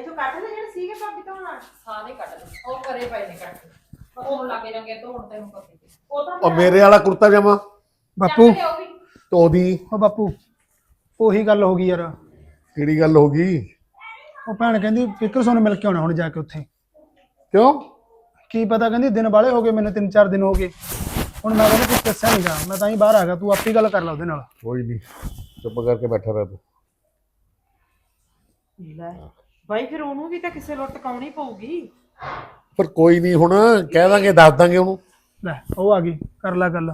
ਇੱਥੋਂ ਕੱਢ ਲੈ ਜਿਹੜੇ ਸੀਗੇ ਭਾਬੀ ਤੋਂ ਨਾਲ ਸਾਰੇ ਕੱਢ ਦੇ ਉਹ ਕਰੇ ਪਏ ਨੇ ਕੱਢ ਕੇ। ਧੋਣ ਲੱਗੇ ਜਾਂਗੇ ਧੋਣ ਤੈਨੂੰ ਪਤਾ ਹੀ ਉਹ ਤਾਂ ਉਹ ਮੇਰੇ ਵਾਲਾ ਕੁੜਤਾ ਜਾਮਾ। ਬਾਪੂ। ਚੱਕ ਲਿਆਓ ਵੀ। ਉਹ ਬਾਪੂ ਉਹੀ ਗੱਲ ਹੋ ਗਈ ਯਾਰ। ਕਿਹੜੀ ਗੱਲ ਹੋ ਗਈ? ਉਹ ਭੈਣ ਕਹਿੰਦੀ ਫਿਕਰ ਸੋਨ ਮਿਲ ਕੇ ਆਉਣਾ ਹੁਣ ਜਾ ਕੇ ਉੱਥੇ। ਕਿਉਂ? ਕੀ ਪਤਾ ਕਹਿੰਦੀ ਦਿਨ ਵਾਲੇ ਹੋ ਗਏ ਮੈਨੂੰ ਤਿੰਨ ਚਾਰ ਦਿਨ ਹੋ ਗਏ। ਹੁਣ ਮੈਂ ਉਹਨੂੰ ਕੁਝ ਦੱਸਿਆ ਨਹੀਂਗਾ ਮੈਂ ਤਾਂ ਹੀ ਬਾਹਰ ਆ ਗਿਆ ਤੂੰ ਆਪੇ ਗੱਲ ਕਰ ਲੈ ਉਹਦੇ ਨਾਲ। ਕੋਈ ਨਹੀਂ ਚੁੱਪ ਕਰਕੇ ਬੈਠਾ ਰਹਿ ਤੂੰ। ਲੈ। ਬਾਈ ਫਿਰ ਉਹਨੂੰ ਵੀ ਤਾਂ ਕਿਸੇ ਲੋਟ ਟਕਾਉਣੀ ਪਊਗੀ। ਪਰ ਕੋਈ ਨਹੀਂ ਹੁਣ ਕਹਿ ਦਾਂਗੇ ਦੱਸ ਦਾਂਗੇ ਉਹਨੂੰ। ਲੈ ਉਹ ਆ ਗਈ ਕਰ ਲੈ ਗੱਲ।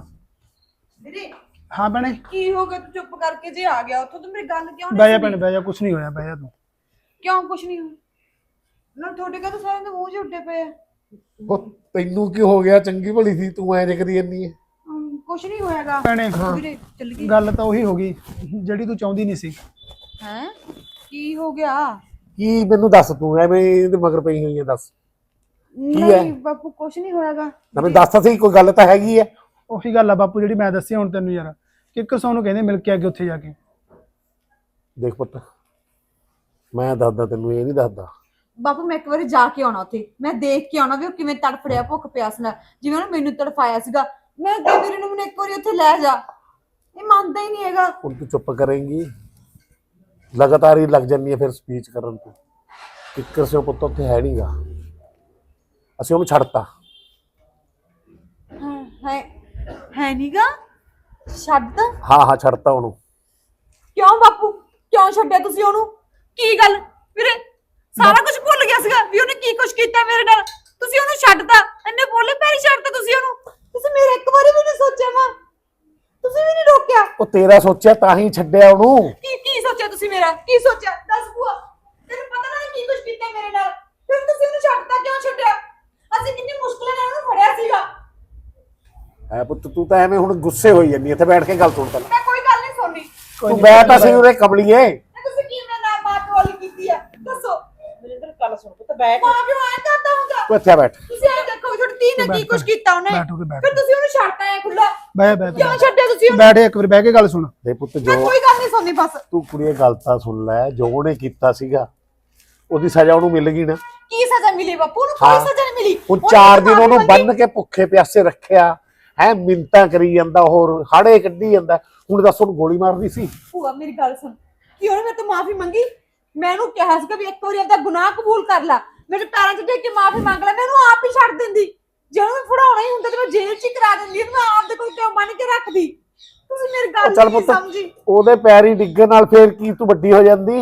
ਵੀਰੇ ਹਾਂ ਭੈਣੇ। ਕੀ ਹੋ ਗਿਆ? ਤੂੰ ਚੁੱਪ ਕਰਕੇ ਜੇ ਆ ਗਿਆ ਉੱਥੋਂ ਤੂੰ ਮੇਰੀ ਗੱਲ ਕਿਉਂ ਨਹੀਂ ਬਹਿ ਜਾ ਭੈਣੇ ਬਹਿ ਜਾ ਕੁਝ ਨਹੀਂ ਹੋਇਆ ਬਹਿ ਜਾ ਤੂੰ। ਕਿਉਂ ਕੁਛ ਨਹੀਂ ਹੋਇਆ? ਨਾ ਤੁਹਾਡੇ ਕਦੋਂ ਸਾਰਿਆਂ ਦੇ ਮੂੰਹ 'ਚ ਉੱਡੇ ਪਏ ਆ। ਉਹ ਤੈਨੂੰ ਕੀ ਹੋ ਗਿਆ? ਚੰਗੀ ਭਲੀ ਸੀ ਤੂੰ ਐਂ ਜੇ ਕਰੀ ਜੰਨੀ ਹੈ ਹਮ, ਕੁਛ ਨਹੀਂ ਹੋਇਆਗਾ। ਭੈਣੇ ਵੀਰੇ ਚੱਲ ਗਈ। ਗੱਲ ਤਾਂ ਉਹੀ ਹੋ ਗਈ ਜਿਹੜੀ ਤੂੰ ਚਾਹੁੰਦੀ ਨਹੀਂ ਸੀ। ਹੈ? ਕੀ ਹੋ ਗਿਆ? ਕੀ ਮੈਨੂੰ ਦੱਸ ਤੂੰ? ਐਵੇਂ ਇਹਦੇ ਮਗਰ ਪਈ ਹੋਈ ਹੈ ਦੱਸ। ਹੈ? ਨਹੀਂ ਬਾਪੂ ਕੁਛ ਨਹੀਂ ਹੋਇਆਗਾ। ਨਾ ਮੈਂ ਦੱਸ ਸਹੀ ਕੋਈ ਗੱਲ ਤਾਂ ਹੈਗੀ ਹੈ। ਉਹੀ ਗੱਲ ਆ ਬਾਪੂ ਜਿਹੜੀ ਮੈਂ ਦੱਸੀ ਹੁਣ ਤੈਨੂੰ ਯਾਰ। ਕਿੱਕਰ ਸੋਨ ਨੂੰ ਕਹਿੰਦੇ ਮਿਲ ਕੇ ਕੇ ਉੱਥੇ ਜਾ ਕੇ। ਦੇਖ ਪੁੱਤ ਮੈਂ ਦੱਸਦਾ ਤੈਨੂੰ ਇਹ ਨਹੀਂ ਦੱਸਦਾ। ਬਾਪੂ ਮੈਂ ਇੱਕ ਵਾਰੀ ਜਾ ਕੇ ਆਉਣਾ ਉੱਥੇ। ਮੈਂ ਦੇਖ ਕੇ ਆਉਣਾ ਵੀ ਉਹ ਕਿਵੇਂ ਤੜਫ ਰਿਹਾ ਭੁੱਖ ਪਿਆਸ ਨਾਲ। ਜਿਵੇਂ ਉਹਨੇ ਮੈਨੂੰ ਤੜਫਾਇਆ ਸੀਗਾ। ਮੈਂ ਅੱਗੇ ਵੀਰੇ ਨੂੰ ਮੈਨੂੰ ਇੱਕ ਵਾਰੀ ਉੱਥੇ ਲੈ ਜਾ। ਇਹ ਮੰਨਦਾ ਹੀ ਨਹੀਂ ਹੈਗਾ। ਹੁਣ ਤੂੰ ਚੁੱਪ ਕਰੇਂਗੀ। ਲਗਾਤਾਰ ਹੀ ਲੱਗ ਜੰਨੀ ਹੈ ਫਿਰ ਸਪੀਚ ਕਰਨ ਤੂੰ। ਕਿੱਕਰ ਸੇ ਪੁੱਤ ਉੱਥੇ ਹੈ ਨਹੀਂਗਾ ਅਸੀਂ ਉਹਨੂੰ ਛੱਡਤਾ। ਹਾਂ, ਹੈ ਹੈ ਨੀਗਾ? ਛੱਡ ਹਾਂ ਹਾਂ ਛੱਡਤਾ ਉਹਨੂੰ। ਕਿਉਂ ਬਾਪੂ? ਕਿਉਂ ਛੱਡਿਆ ਤੁਸੀਂ ਉਹਨੂੰ? ਕੀ ਗੱਲ? ਵੀਰੇ ਸਾਰਾ ਕੁਝ ਭੁੱਲ ਗਿਆ ਸੀਗਾ ਵੀ ਉਹਨੇ ਕੀ ਕੁਝ ਕੀਤਾ ਮੇਰੇ ਨਾਲ। ਤੁਸੀਂ ਉਹਨੂੰ ਛੱਡਤਾ। ਇੰਨੇ ਬੋਲੇ ਪੈਰੀ ਛੱਡਤਾ ਤੁਸੀਂ ਉਹਨੂੰ। ਤੁਸੀਂ ਮੇਰੇ ਇੱਕ ਵਾਰੀ ਵੀ ਨਹੀਂ ਸੋਚਿਆ ਮਾਂ। ਤੁਸੀਂ ਵੀ ਨਹੀਂ ਰੋਕਿਆ। ਉਹ ਤੇਰਾ ਸੋਚਿਆ ਤਾਂ ਹੀ ਛੱਡਿਆ ਉਹਨੂੰ। ਤੁਸੀਂ ਮੇਰਾ ਕੀ ਸੋਚਿਆ? ਦੱਸ ਭੂਆ। ਤੈਨੂੰ ਪਤਾ ਨਾ ਕੀ ਕੁਝ ਕੀਤਾ ਮੇਰੇ ਨਾਲ। ਫਿਰ ਤੁਸੀਂ ਉਹਨੂੰ ਛੱਡਤਾ ਕਿਉਂ ਛੱਡਿਆ? ਅਸੀਂ ਕਿੰਨੀ ਮੁਸ਼ਕਲਾਂ ਨਾਲ ਉਹਨੂੰ ਫੜਿਆ ਸੀਗਾ। ਐ ਪੁੱਤ ਤੂੰ ਤਾਂ ਐਵੇਂ ਹੁਣ ਗੁੱਸੇ ਹੋਈ ਜੰਨੀ ਇੱਥੇ ਬੈਠ ਕੇ ਗੱਲ ਸੁਣ ਪਹਿਲਾਂ। ਮੈਂ ਕੋਈ ਗੱਲ ਨਹੀਂ ਸੁਣਨੀ। ਤੂੰ ਬੈਠ ਤਾਂ ਸਹੀ ਉਰੇ ਕਮਲੀਏ ਇਹ ਤੁਸੀਂ ਕੀ ਮੇਰੇ ਨਾਲ ਮਾਂ ਪਿਓ ਵਾਲੀ ਕੀਤੀ ਆ ਦੱਸੋ ਮਨਿੰਦਰ ਗੱਲ ਸੁਣ ਪੁੱਤ ਬੈਠ। ਮਾਂ ਪਿਓ ਐਂ ਕਰਦਾ ਹੁੰਦਾ। ਤੂੰ ਇੱਥੇ ਬੈਠ। ਤੁਸੀਂ ਐਂ ਦੇਖੋ ਤੁਹਾਡੀ ਧੀ ਨੇ ਕੀ ਕੁਝ ਕੀਤਾ ਉਹਨੇ? ਬੈਠ ਉਰੇ ਬੈਠ। ਫਿਰ ਤੁਸੀਂ ਉਹਨੂੰ ਛੱਡਤਾ ਐ ਖੁੱਲਾ ਬਹਿ ਬਹਿ ਕਿਉਂ ਬਹਿ। ਛੱਡਿਆ ਤੁਸੀਂ ਉਹਨੂੰ? ਬੈਠ ਇੱਕ ਵਾਰੀ ਬਹਿ ਕੇ ਗੱਲ ਸੁਣ। ਦੇ ਪੁੱਤ ਮੈਂ ਜੋ ਕੋਈ ਗੱਲ ਨਹੀਂ ਸੁਣਨੀ ਬਸ। ਤੂੰ ਕੁੜੀਏ ਗੱਲ ਤਾਂ ਸੁਣ ਲੈ ਜੋ ਉਹਨੇ ਕੀਤਾ ਸੀਗਾ ਉਹਦੀ ਸਜ਼ਾ ਉਹਨੂੰ ਮਿਲ ਗਈ ਨਾ। ਕੀ ਸਜ਼ਾ ਮਿਲੀ ਬਾਪੂ? ਨੂੰ ਹਾਂ। ਕੋਈ ਸਜ਼ਾ ਨਹੀਂ ਮਿਲੀ। ਹੁਣ ਉਹਨੇ ਚਾਰ ਤਾਂ ਦਿਨ ਉਹਨੂੰ ਬੰਨ ਕੇ ਭੁੱਖੇ ਪਿਆਸੇ ਰੱਖਿਆ। ਹੈ ਮਿੰਤਾ ਕਰੀ ਜਾਂਦਾ ਹੋਰ ਹਾੜੇ ਕੱਢੀ ਜਾਂਦਾ। ਹੁਣ ਦੱਸ ਉਹਨੂੰ ਗੋਲੀ ਮਾਰਦੀ ਸੀ? ਭੂਆ ਮੇਰੀ ਗੱਲ ਸੁਣ। ਕਿ ਉਹਨੇ ਮੇਰੇ ਤੋਂ ਮਾਫੀ ਮੰਗੀ? ਮੈਂ ਉਹਨੂੰ ਕਿਹਾ ਸੀਗਾ ਵੀ ਇੱਕ ਵਾਰੀ ਆਪਦਾ ਗੁਨਾਹ ਕਬੂਲ ਕਰ ਲੈ। ਮੇਰੇ ਪੈਰਾਂ 'ਚ ਟੇਕ ਕੇ ਮਾਫੀ ਮੰਗ ਲੈ ਮੈਂ ਉਹਨੂੰ ਆਪ ਹੀ ਛੱਡ ਦਿੰਦੀ। ਜੇ ਉਹਨੂੰ ਫੜਾਉਣਾ ਹੀ ਹੁੰਦਾ ਤੇ ਮੈਂ ਜੇਲ੍ਹ 'ਚ ਹੀ ਕਰਾ ਦਿੰਦੀ ਮੈਂ ਆਪਦੇ ਕੋਲ ਕਿਉਂ ਬੰਨ ਕੇ ਰੱਖਦੀ? ਤੁਸੀਂ ਮੇਰੀ ਉਹ ਗੱਲ ਚੱਲ ਨਹੀਂ ਪੁੱਤ ਸਮਝੀ। ਉਹਦੇ ਪੈਰੀ ਡਿੱਗਣ ਨਾਲ ਫੇਰ ਕੀ ਤੂੰ ਵੱਡੀ ਹੋ ਜਾਂਦੀ?